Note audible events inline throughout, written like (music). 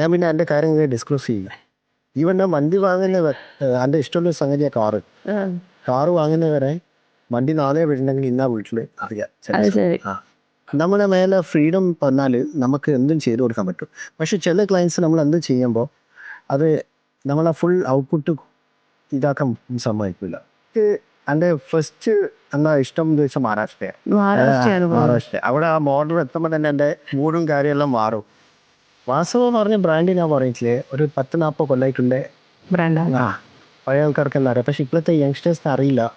ഞാൻ പിന്നെ എന്റെ കാര്യങ്ങൾ ഡിസ്ക്ലോസ് ചെയ്യില്ല. ഈവൻ ഞാൻ വണ്ടി വാങ്ങുന്ന എന്റെ ഇഷ്ടമുള്ള സംഗതിയാണ് കാറ്. കാറ് വാങ്ങുന്നവരെ വണ്ടി നാളെ വിടണമെങ്കിൽ ഇന്നാ വീട്ടിൽ അറിയാം. നമ്മുടെ മേലെ ഫ്രീഡം പറഞ്ഞാൽ നമുക്ക് എന്തും ചെയ്തു കൊടുക്കാൻ പറ്റും. പക്ഷെ ചില ക്ലയൻസ് നമ്മൾ എന്ത് ചെയ്യുമ്പോൾ അത് നമ്മളെ ഫുൾ ഔട്ട്പുട്ട് ഇതാക്കാൻ സമ്മതിക്കില്ല എന്റെ എന്റെ ഫസ്റ്റ് എന്താ ഇഷ്ടം എന്ന് വെച്ചാൽ മഹാരാഷ്ട്രയാണ്. മഹാരാഷ്ട്രയാണ്. മഹാരാഷ്ട്ര. അവിടെ ആ മോഡൽ എത്തുമ്പോൾ തന്നെ എന്റെ മൂടും കാര്യമെല്ലാം മാറും. വാസവ എന്ന് പറഞ്ഞ ബ്രാൻഡ് ഞാൻ പറഞ്ഞിട്ടില്ലേ? ഒരു പത്ത് നാൽപ്പത് കൊല്ലായിട്ടുണ്ടേ. ബ്രാൻഡാണ് ആ? പഴയ ആൾക്കാർക്ക് എന്താ അറിയാം. പക്ഷെ ഇപ്പോഴത്തെ യങ്സ്റ്റേഴ്സിന് അറിയില്ല.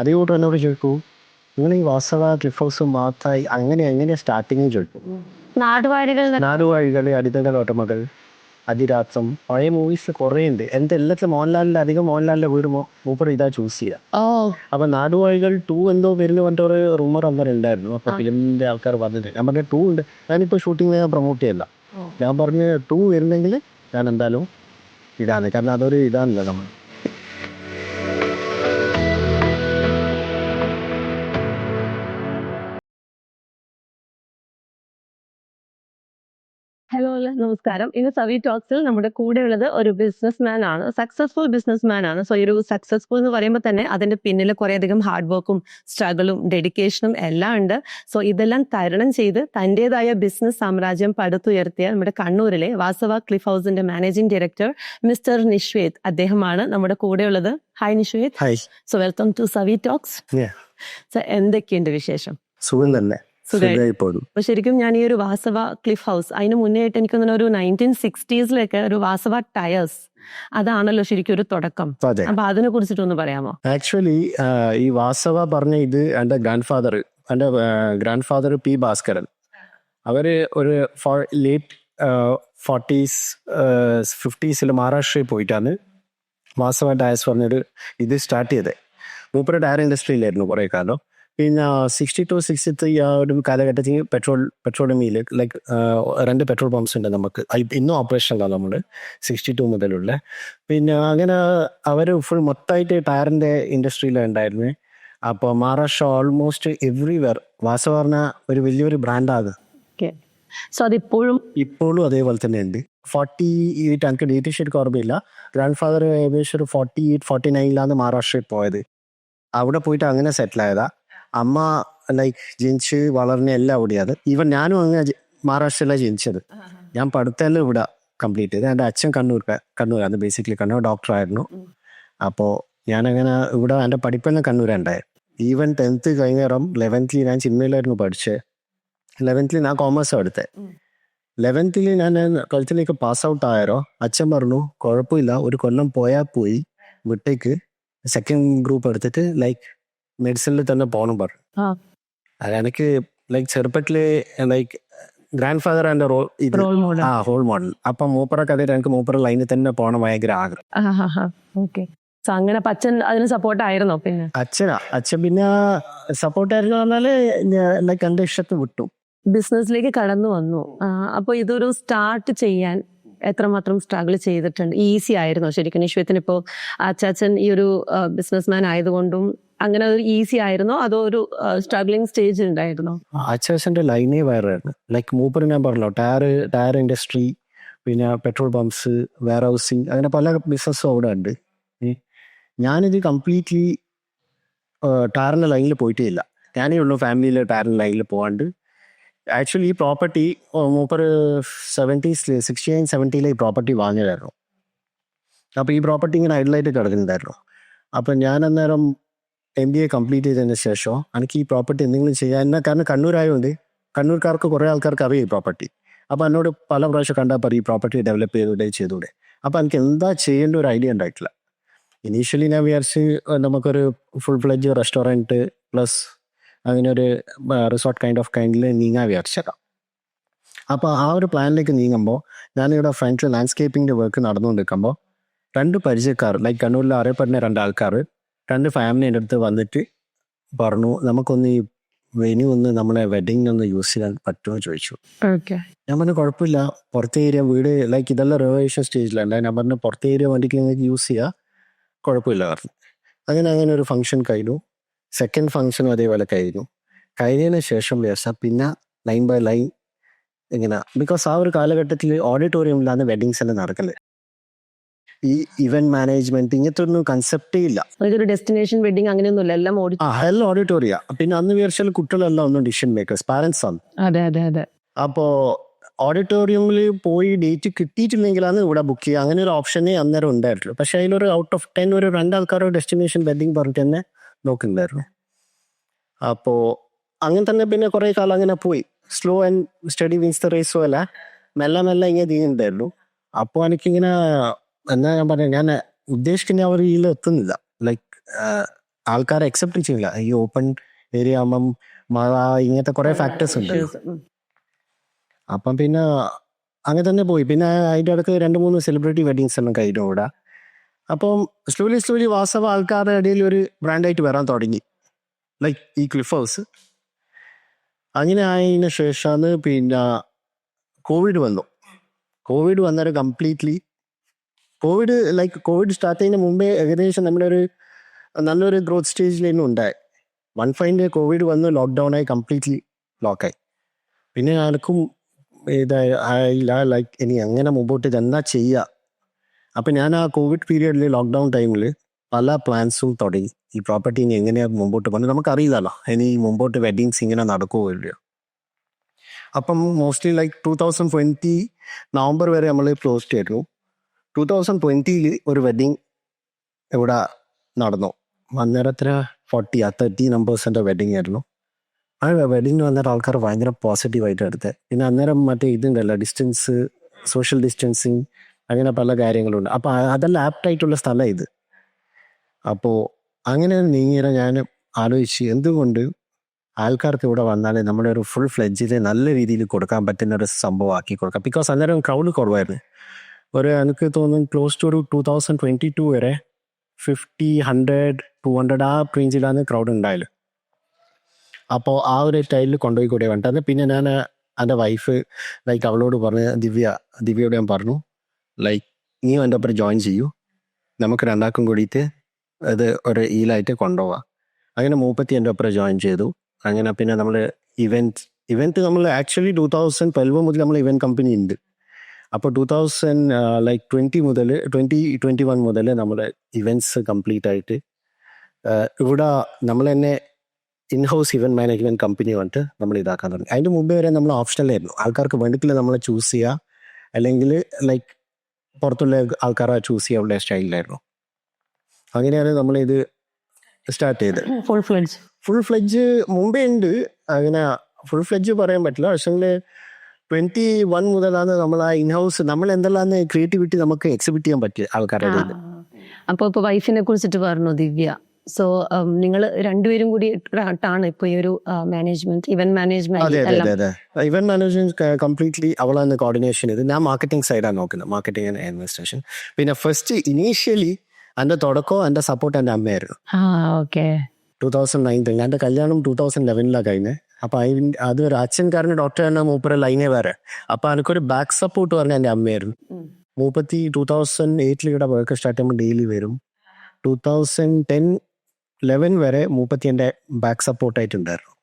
അതേ കൂട്ടം എന്നോട് ചോദിക്കൂ നിങ്ങൾ ഈ വാസവ ക്ലിഫ് ഹൗസ് മാത്രമായി അങ്ങനെ എങ്ങനെയാണ് സ്റ്റാർട്ടിങ് ചോദിക്കും? നാടുവാഴികൾ നാടുവാഴികൾ അടിതകൾ ഓട്ടമകൾ അതിരാത്രം പഴയ മൂവീസ് കുറേ ഉണ്ട്. എന്റെ എല്ലാത്തിലും മോഹൻലാലിന്റെ അധികം മോഹൻലാലിന്റെ വീട് മൂപ്പർ ഇതാ ചൂസ് ചെയ്യുക അപ്പൊ നാടുവാഴികൾ ടു എന്തോ പേരിൽ പറഞ്ഞ ഒരു റൂമർ അന്നേരം ഉണ്ടായിരുന്നു. അപ്പൊ ഫിലിമിന്റെ ആൾക്കാർ വന്നിട്ട്. ഞാൻ പറഞ്ഞ ടൂ ഉണ്ട്. ഞാനിപ്പോ ഷൂട്ടിംഗ് പ്രൊമോട്ട് ചെയ്യല്ല. ഞാൻ പറഞ്ഞു ടൂ വരുന്നെങ്കിൽ ഞാൻ എന്തായാലും ഇടാന്ന്. കാരണം അതൊരു ഇതാണല്ലോ നമ്മൾ നമസ്കാരം. ഇന്ന് സവി ടോക്സിൽ നമ്മുടെ കൂടെ ഉള്ളത് ഒരു ബിസിനസ് മാൻ ആണ്. സക്സസ്ഫുൾ ബിസിനസ് മാൻ ആണ്. സോ ഈ ഒരു സക്സസ്ഫുൾ എന്ന് പറയുമ്പോൾ തന്നെ അതിന്റെ പിന്നിൽ കുറെ അധികം ഹാർഡ് വർക്കും സ്ട്രഗിളും ഡെഡിക്കേഷനും എല്ലാം ഉണ്ട്. സോ ഇതെല്ലാം തരണം ചെയ്ത് തന്റേതായ ബിസിനസ് സാമ്രാജ്യം പടുത്തുയർത്തിയ നമ്മുടെ കണ്ണൂരിലെ വാസവ ക്ലിഫ് ഹൗസിന്റെ മാനേജിംഗ് ഡയറക്ടർ മിസ്റ്റർ നിശ്വേത് അദ്ദേഹമാണ് നമ്മുടെ കൂടെ ഉള്ളത് hi Nishwet. Hi so welcome to Savi talks. എന്തൊക്കെയുണ്ട് വിശേഷം? സുഖം തന്നെ. സുഖായി- സുഖമായി അപ്പൊ ശരിക്കും ഞാൻ ഈ ഒരു വാസവ ക്ലിഫ് ഹൗസ് അതിന് മുന്നേ ആയിട്ട് എനിക്ക് തന്നെ ഒരു നയന്റീൻ സിക്സ്റ്റീസിലൊക്കെ ഒരു വാസവ ടയേഴ്സ് അതാണല്ലോ ശരിക്കും ഒരു തുടക്കം. അപ്പൊ അതിനെ കുറിച്ചിട്ടൊന്ന് പറയാമോ? ആക്ച്വലി ഈ വാസവ പറഞ്ഞ ഇത് എന്റെ ഗ്രാൻഡ് ഫാദർ എന്റെ ഗ്രാൻഡ് ഫാദർ പി ഭാസ്കരൻ. അവർ ഒരു ലേറ്റ് ഫോർട്ടീസ് ഫിഫ്റ്റീസിൽ മഹാരാഷ്ട്രയിൽ പോയിട്ടാണ് വാസവ ടയേഴ്സ് പറഞ്ഞൊരു ഇത് സ്റ്റാർട്ട് ചെയ്തത് മൂപ്പര് ടയർ ഇൻഡസ്ട്രിയിലായിരുന്നു കുറേ കാലം. പിന്നെ സിക്സ്റ്റി ടു സിക്സ്റ്റി ത്രീ ആ ഒരു കാലഘട്ടത്തിൽ പെട്രോൾ പെട്രോളിയമിയിൽ ലൈക്ക് രണ്ട് പെട്രോൾ പമ്പ്സ് ഉണ്ട് നമുക്ക്. ഇന്നും ഓപ്പറേഷനിലാണ് നമ്മൾ സിക്സ്റ്റി ടു മുതലുള്ള. പിന്നെ അങ്ങനെ അവർ ഫുൾ മൊത്തമായിട്ട് ടയറിന്റെ ഇൻഡസ്ട്രിയിലുണ്ടായിരുന്നു അപ്പോൾ മഹാരാഷ്ട്ര ഓൾമോസ്റ്റ് എവ്രിവെയർ വാസ പറഞ്ഞ ഒരു വലിയൊരു ബ്രാൻഡാണ് സോ അതിപ്പോഴും ഇപ്പോഴും അതേപോലെ തന്നെ ഉണ്ട് ഫോർട്ടി എയ്റ്റ് എനിക്ക് ഡേറ്റ് ഷീറ്റ് ഓർമ്മയില്ല. ഗ്രാൻഡ് ഫാദർ ഏകദേശം ഒരു ഫോർട്ടി എയ്റ്റ് ഫോർട്ടി നയനിലാണ് മഹാരാഷ്ട്രയിൽ പോയത്. അവിടെ പോയിട്ട് അങ്ങനെ സെറ്റിൽ ആയതാ. അമ്മ ലൈക്ക് ജനിച്ച് വളർന്ന എല്ലാം അവിടെയാണ്. ഈവൻ ഞാനും അങ്ങനെ ജ- മഹാരാഷ്ട്രയിലാണ് ജനിച്ചത്. ഞാൻ പഠിത്തമെല്ലാം ഇവിടെ കംപ്ലീറ്റ് ചെയ്ത്. എന്റെ അച്ഛൻ കണ്ണൂർ കണ്ണൂരാണ് ബേസിക്കലി കണ്ണൂർ ഡോക്ടർ ആയിരുന്നു. അപ്പോൾ ഞാനങ്ങനെ ഇവിടെ എന്റെ പഠിപ്പെല്ലാം കണ്ണൂരുണ്ടായി ഈവൻ ടെൻത്ത് കഴിഞ്ഞേരം ലെവൻത്തിൽ ഞാൻ ചിന്മയിലായിരുന്നു പഠിച്ചത് ലെവൻത്തിൽ ഞാൻ കോമേഴ്സ് എടുത്തത്. ലെവൻത്തിൽ ഞാൻ ട്വൽത്തിലേക്ക് പാസ് ഔട്ട് ആയാലോ അച്ഛൻ പറഞ്ഞു കുഴപ്പമില്ല. ഒരു കൊല്ലം പോയാൽ പോയി. വിട്ടേക്ക്. സെക്കൻഡ് ഗ്രൂപ്പ് എടുത്തിട്ട് ലൈക്ക് മെഡിസിനിൽ തന്നെ പോകണം പറഞ്ഞു. അത് എനിക്ക് ലൈക്ക് ചെറുപ്പത്തിൽ like grandfather and role ഇത് ആ റോൾ മോഡൽ അപ്പൊ മൂപ്പറ കഥയിൽ എനിക്ക് മൂപ്പറ ലൈനിൽ തന്നെ പോകണം ഭയങ്കര ആഗ്രഹം. അങ്ങനെ അച്ഛൻ അതിന് സപ്പോർട്ട് ആയിരുന്നോ പിന്നെ? അച്ഛനാ. അച്ഛൻ പിന്നെ സപ്പോർട്ടായിരുന്നു പറഞ്ഞാൽ ലൈക്ക് എന്റെ ഇഷ്ടത്തിൽ വിട്ടു. ബിസിനസ്സിലേക്ക് കടന്നു വന്നു. ആ, അപ്പൊ ഇതൊരു സ്റ്റാർട്ട് ചെയ്യാൻ എത്രമാത്രം സ്ട്രഗിൾ ചെയ്തിട്ടുണ്ട്? ഈസി ആയിരുന്നോ? ശരിക്കും നിശ്വത്തിന് ഇപ്പോൾ അച്ചാച്ചൻ ഈ ഒരു ബിസിനസ്മാൻ ആയതുകൊണ്ടും അങ്ങനെ ഒരു ഈസി ആയിരുന്നോ? അതോ ഒരു സ്ട്രഗ്ലിംഗ് സ്റ്റേജ് ഉണ്ടായിരുന്നോ ആച്ചാസിന്റെ ലൈനേ വേറെയായിരുന്നു ലൈക്ക് മൂപ്പർ ഞാൻ പറഞ്ഞല്ലോ ടയർ ടയർ ഇൻഡസ്ട്രി പിന്നെ പെട്രോൾ പമ്പ്സ് വെയർ ഹൗസിങ് അങ്ങനെ പല ബിസിനസ്സും അവിടെ ഉണ്ട്. ഞാനിത് കംപ്ലീറ്റ്ലി ടയറിന്റെ ലൈനിൽ പോയിട്ടേ ഇല്ല ഞാനേ ഉള്ളൂ ഫാമിലിയിൽ ടയറിന്റെ ലൈനിൽ പോകാണ്ട് ആക്ച്വലി ഈ പ്രോപ്പർട്ടി മൂപ്പർ സെവന്റീസിൽ സിക്സ്റ്റി നയൻ സെവന്റിയിൽ ഈ പ്രോപ്പർട്ടി വാങ്ങിയതായിരുന്നു. അപ്പോൾ ഈ പ്രോപ്പർട്ടി ഇങ്ങനെ ഐഡലായിട്ട് കിടക്കുന്നുണ്ടായിരുന്നു. അപ്പം ഞാൻ അന്നേരം എം ബി എ കംപ്ലീറ്റ് ചെയ്തതിന് ശേഷം എനിക്ക് ഈ പ്രോപ്പർട്ടി എന്തെങ്കിലും ചെയ്യാൻ എന്നാ കാരണം കണ്ണൂരായതുകൊണ്ട് കണ്ണൂർക്കാർക്ക് കുറേ ആൾക്കാർക്ക് അറിയാം ഈ പ്രോപ്പർട്ടി അപ്പോൾ എന്നോട് പല പ്രാവശ്യം കണ്ടാൽ പറയും ഈ പ്രോപ്പർട്ടി ഡെവലപ്പ് ചെയ്തൂടെ ചെയ്തൂടെ. അപ്പോൾ എനിക്ക് എന്താ ചെയ്യേണ്ട ഒരു ഐഡിയ ഉണ്ടായിട്ടില്ല. ഇനീഷ്യലി ഞാൻ വിചാരിച്ച് നമുക്കൊരു ഫുൾ ഫ്ലെഡ്ജ് റെസ്റ്റോറന്റ് പ്ലസ് അങ്ങനെ ഒരു റിസോർട്ട് കൈൻഡ് ഓഫ് കൈൻഡിൽ നീങ്ങാൻ വിചാരിച്ചേക്കാം അപ്പോൾ ആ ഒരു പ്ലാനിലേക്ക് നീങ്ങുമ്പോൾ ഞാനിവിടെ ഫ്രണ്ട്സ് ലാൻഡ്സ്കേപ്പിംഗിന്റെ വർക്ക് നടന്നുകൊണ്ടിരിക്കുമ്പോൾ രണ്ട് പരിചയക്കാർ ലൈക്ക് കണ്ണൂരിൽ അറിയപ്പെടുന്ന രണ്ട് ആൾക്കാർ രണ്ട് ഫാമിലിന്റെ അടുത്ത് വന്നിട്ട് പറഞ്ഞു നമുക്കൊന്ന് ഈ വെന്യൂ ഒന്ന് നമ്മളെ വെഡിങ് ഒന്ന് യൂസ് ചെയ്യാൻ പറ്റുമോ? ചോദിച്ചു. ഓക്കെ ഞാൻ പറഞ്ഞു കുഴപ്പമില്ല. പുറത്തെ ഏരിയ വീട് ലൈക്ക് ഇതെല്ലാം റിവേഷൻ സ്റ്റേജിലുണ്ട് ഞാൻ പറഞ്ഞു പുറത്തെ ഏരിയ വണ്ടിക്ക് നിങ്ങൾക്ക് യൂസ് ചെയ്യുക കുഴപ്പമില്ല പറഞ്ഞു. അങ്ങനെ അങ്ങനെ ഒരു ഫംഗ്ഷൻ കഴിഞ്ഞു. സെക്കൻഡ് ഫംഗ്ഷനും അതേപോലെ കഴിഞ്ഞു. കഴിഞ്ഞതിന് ശേഷം വിചാരിച്ചാൽ പിന്നെ ലൈൻ ബൈ ലൈൻ ഇങ്ങനെ ബിക്കോസ് ആ ഒരു കാലഘട്ടത്തിൽ ഓഡിറ്റോറിയമിലാണ് വെഡിങ്സ് എല്ലാം നടക്കൽ. ഈ ഇവന്റ് മാനേജ്മെന്റ് ഇങ്ങനത്തെ ഒന്നും കൺസെപ്റ്റേ ഇല്ല. ഒരു ഡെസ്റ്റിനേഷൻ വെഡിങ് അങ്ങനെയൊന്നുമില്ല എല്ലാം ആ എല്ലാം ഓഡിറ്റോറിയ പിന്നെ അന്ന് വിചാരിച്ചാൽ കുട്ടികളെല്ലാം ഒന്നും ഡിസിഷൻ മേക്കേഴ്സ് പാരന്റ്സ് ആണ്. അതെ അതെ അതെ. അപ്പോ ഓഡിറ്റോറിയമിൽ പോയി ഡേറ്റ് കിട്ടിയിട്ടില്ലെങ്കിലാണ് ഇവിടെ ബുക്ക് ചെയ്യുക. അങ്ങനെ ഒരു ഓപ്ഷനേ അന്നേരം ഉണ്ടായിട്ടുള്ളൂ. പക്ഷെ അതിലൊരു ഔട്ട് ഓഫ് ടെൻ ഒരു രണ്ടാൾക്കാരോ ഡെസ്റ്റിനേഷൻ വെഡിങ് പറഞ്ഞിട്ട് തന്നെ നോക്കുന്നുണ്ടായിരുന്നു. അപ്പോ അങ്ങനെ തന്നെ പിന്നെ കുറെ കാലം അങ്ങനെ പോയി. Slow and steady wins the race പോലെ. മെല്ലെ മെല്ലെ ഇങ്ങനെ തീരുന്നുണ്ടായിരുന്നു അപ്പോൾ എനിക്കിങ്ങനെ എന്നാ ഞാൻ പറഞ്ഞ ഞാൻ ഉദ്ദേശിക്കുന്ന ആ ഒരു ഇതിൽ എത്തുന്നില്ല. ലൈക്ക് ആൾക്കാരെ അക്സെപ്റ്റ് ചെയ്യില്ല ഈ ഓപ്പൺ ഏരിയ ആകുമ്പം മഴ ഇങ്ങനത്തെ കുറെ ഫാക്ടേഴ്സ് ഉണ്ട്. അപ്പം പിന്നെ അങ്ങനെ തന്നെ പോയി. പിന്നെ അതിന്റെ ഇടയ്ക്ക് രണ്ട് മൂന്ന് സെലിബ്രിറ്റി വെഡിങ്സ് എല്ലാം കഴിഞ്ഞു ഇവിടെ അപ്പം സ്ലോലി സ്ലോലി വാസവ ആൾക്കാരുടെ ഇടയിൽ ഒരു ബ്രാൻഡായിട്ട് വരാൻ തുടങ്ങി. ലൈക്ക് ഈ ക്ലിഫ് ഹൗസ് അങ്ങനെ ആയതിനു ശേഷമാണ് പിന്നെ കോവിഡ് വന്നു. കോവിഡ് വന്നൊരു completely Covid like Covid start ചെയ്യുന്ന മുമ്പേ ഏകദേശം നമ്മുടെ ഒരു നല്ലൊരു ഗ്രോത്ത് സ്റ്റേജിൽ തന്നെ ഉണ്ടായി. വൺ ഫൈന്റെ കോവിഡ് വന്ന് ലോക്ക്ഡൗൺ ആയി കംപ്ലീറ്റ്ലി ലോക്കായി പിന്നെ ആർക്കും ഇതായി ആയില്ല ലൈക്ക് ഇനി എങ്ങനെ മുമ്പോട്ട് എന്നാ ചെയ്യുക അപ്പം ഞാൻ ആ കോവിഡ് പീരിയഡിൽ ലോക്ക്ഡൗൺ ടൈമിൽ പല പ്ലാൻസും തുടങ്ങി. ഈ പ്രോപ്പർട്ടി ഇനി എങ്ങനെയാണ് മുമ്പോട്ട് പോകുന്നത് നമുക്കറിയില്ലല്ലോ. ഇനി മുമ്പോട്ട് വെഡിങ്സ് ഇങ്ങനെ നടക്കുമോ ഇല്ലയോ? അപ്പം mostly like two thousand twenty November വരെ നമ്മൾ ക്ലോസ്ഡ് ചെയ്തിരുന്നു ടൂ തൗസൻഡ് ട്വന്റിയിൽ ഒരു വെഡിങ് ഇവിടെ നടന്നു. അന്നേരത്തിന് ഫോർട്ടി ആ തേർട്ടി നമ്പേഴ്സിന്റെ വെഡിങ് ആയിരുന്നു. ആ വെഡിങ്ങിന് വന്നിട്ട് ആൾക്കാർ ഭയങ്കര പോസിറ്റീവായിട്ട് എടുത്തത് പിന്നെ അന്നേരം മറ്റേ ഇതുണ്ടല്ലോ ഡിസ്റ്റൻസ് സോഷ്യൽ ഡിസ്റ്റൻസിങ് അങ്ങനെ പല കാര്യങ്ങളുണ്ട്. അപ്പോൾ അതെല്ലാം ആപ്റ്റായിട്ടുള്ള സ്ഥലം ഇത്. അപ്പോൾ അങ്ങനെ നീങ്ങിയ ഞാൻ ആലോചിച്ച് എന്തുകൊണ്ട് ആൾക്കാർക്ക് ഇവിടെ വന്നാൽ നമ്മുടെ ഒരു ഫുൾ ഫ്ലെഡ്ജിൽ നല്ല രീതിയിൽ കൊടുക്കാൻ പറ്റുന്ന ഒരു സംഭവം ആക്കി കൊടുക്കാം. ബിക്കോസ് അന്നേരം ക്രൗഡ് കുറവായിരുന്നു. ഒരു എനിക്ക് തോന്നുന്നു ക്ലോസ് ടു ഒരു ടൂ തൗസൻഡ് ട്വന്റി ടു വരെ ഫിഫ്റ്റി ഹൺഡ്രഡ് ടു ഹൺഡ്രഡ് ആ റേഞ്ചിലാണ് ക്രൗഡ് ഉണ്ടായത്. അപ്പോൾ ആ ഒരു ടൈലിൽ കൊണ്ടുപോയി കൂടെ വേണ്ടത് പിന്നെ ഞാൻ എന്റെ വൈഫ് ലൈക്ക് അവളോട് പറഞ്ഞ് ദിവ്യ ദിവ്യയോട് ഞാൻ പറഞ്ഞു ലൈക്ക് നീ എന്റെ ഒപ്പം ജോയിൻ ചെയ്യൂ. നമുക്ക് രണ്ടാക്കും കൂടിയിട്ട് അത് ഒരു ഈലായിട്ട് കൊണ്ടുപോവാം. അങ്ങനെ മൂപ്പത്തി എന്റെ ഒപ്പം ജോയിൻ ചെയ്തു. അങ്ങനെ പിന്നെ നമ്മൾ ഇവന്റ് ഇവന്റ് നമ്മൾ ആക്ച്വലി ടൂ തൗസൻഡ് ട്വൽവ് മുതൽ നമ്മൾ ഇവന്റ് കമ്പനി ഉണ്ട്. അപ്പോൾ ടൂ തൗസൻഡ് ലൈക്ക് ട്വന്റി മുതൽ ട്വന്റി ട്വന്റി വൺ മുതൽ നമ്മുടെ ഇവന്റ്സ് കംപ്ലീറ്റ് ആയിട്ട് ഇവിടെ നമ്മൾ തന്നെ in house event management company വന്നിട്ട് നമ്മൾ ഇതാക്കാൻ തുടങ്ങി. അതിന്റെ മുമ്പേ വരെ നമ്മൾ ഓപ്ഷണലായിരുന്നു ആൾക്കാർക്ക് വേണ്ടിക്കില്ല നമ്മൾ ചൂസ് ചെയ്യുക അല്ലെങ്കിൽ ലൈക്ക് പുറത്തുള്ള ആൾക്കാരെ ചൂസ് ചെയ്യാനുള്ള സ്റ്റൈലിലായിരുന്നു അങ്ങനെയാണ് നമ്മൾ ഇത് സ്റ്റാർട്ട് ചെയ്തത്. ഫുൾ ഫ്ലഡ്ജ് ഫുൾ ഫ്ലെഡ്ജ് മുമ്പേ ഉണ്ട്. അങ്ങനെ ഫുൾ ഫ്ലെഡ്ജ് പറയാൻ പറ്റില്ല. പക്ഷേ ട്വന്റി വൺ മുതലാണ് നമ്മൾ ആ ഇൻ ഹൗസ് നമ്മൾ എന്തെല്ലാം ക്രിയേറ്റിവിറ്റി നമുക്ക് എക്സിബിറ്റ് ചെയ്യാൻ പറ്റിയ ആൾക്കാരുടെ അപ്പോൾ ഇപ്പൊ വൈഫിനെ കുറിച്ചിട്ട് പറഞ്ഞു ദിവ്യ. സോ നിങ്ങൾ രണ്ടുപേരും കൂടി ആണ് ഇപ്പൊ ഈ ഒരു management event management event management completely അവളാണ് കോർഡിനേഷൻ ചെയ്ത് ഞാൻ മാർക്കറ്റിംഗ് സൈഡാണ് നോക്കുന്നത്. മാർക്കറ്റിംഗ് ആൻഡ് അഡ്മിനിസ്ട്രേഷൻ പിന്നെ ഫസ്റ്റ് ഇനീഷ്യലി എന്റെ തുടക്കവും എന്റെ സപ്പോർട്ട് എന്റെ അമ്മയായിരുന്നു. ടൂ തൗസൻഡ് നയൻത്തിൽ എന്റെ കല്യാണം ടൂ തൗസൻഡ് ലെവനിലാണ് കഴിഞ്ഞത് അപ്പോൾ അതിന് അത് ഒരു അച്ഛൻ കാരണം ഡോക്ടർ തന്നെ മൂപ്പര ലൈനേ വേറെ. അപ്പോൾ എനിക്കൊരു ബാക്ക് സപ്പോർട്ട് പറഞ്ഞ എന്റെ അമ്മയായിരുന്നു. മൂപ്പത്തി ടൂ തൗസൻഡ് എയ്റ്റിൽ ഇവിടെ വർക്ക് സ്റ്റാർട്ട് ചെയ്യുമ്പോൾ ഡെയിലി വരും. ടൂ തൗസൻഡ് ടെൻ ലെവൻ വരെ മൂപ്പത്തി എന്റെ ബാക്ക് സപ്പോർട്ടായിട്ടുണ്ടായിരുന്നു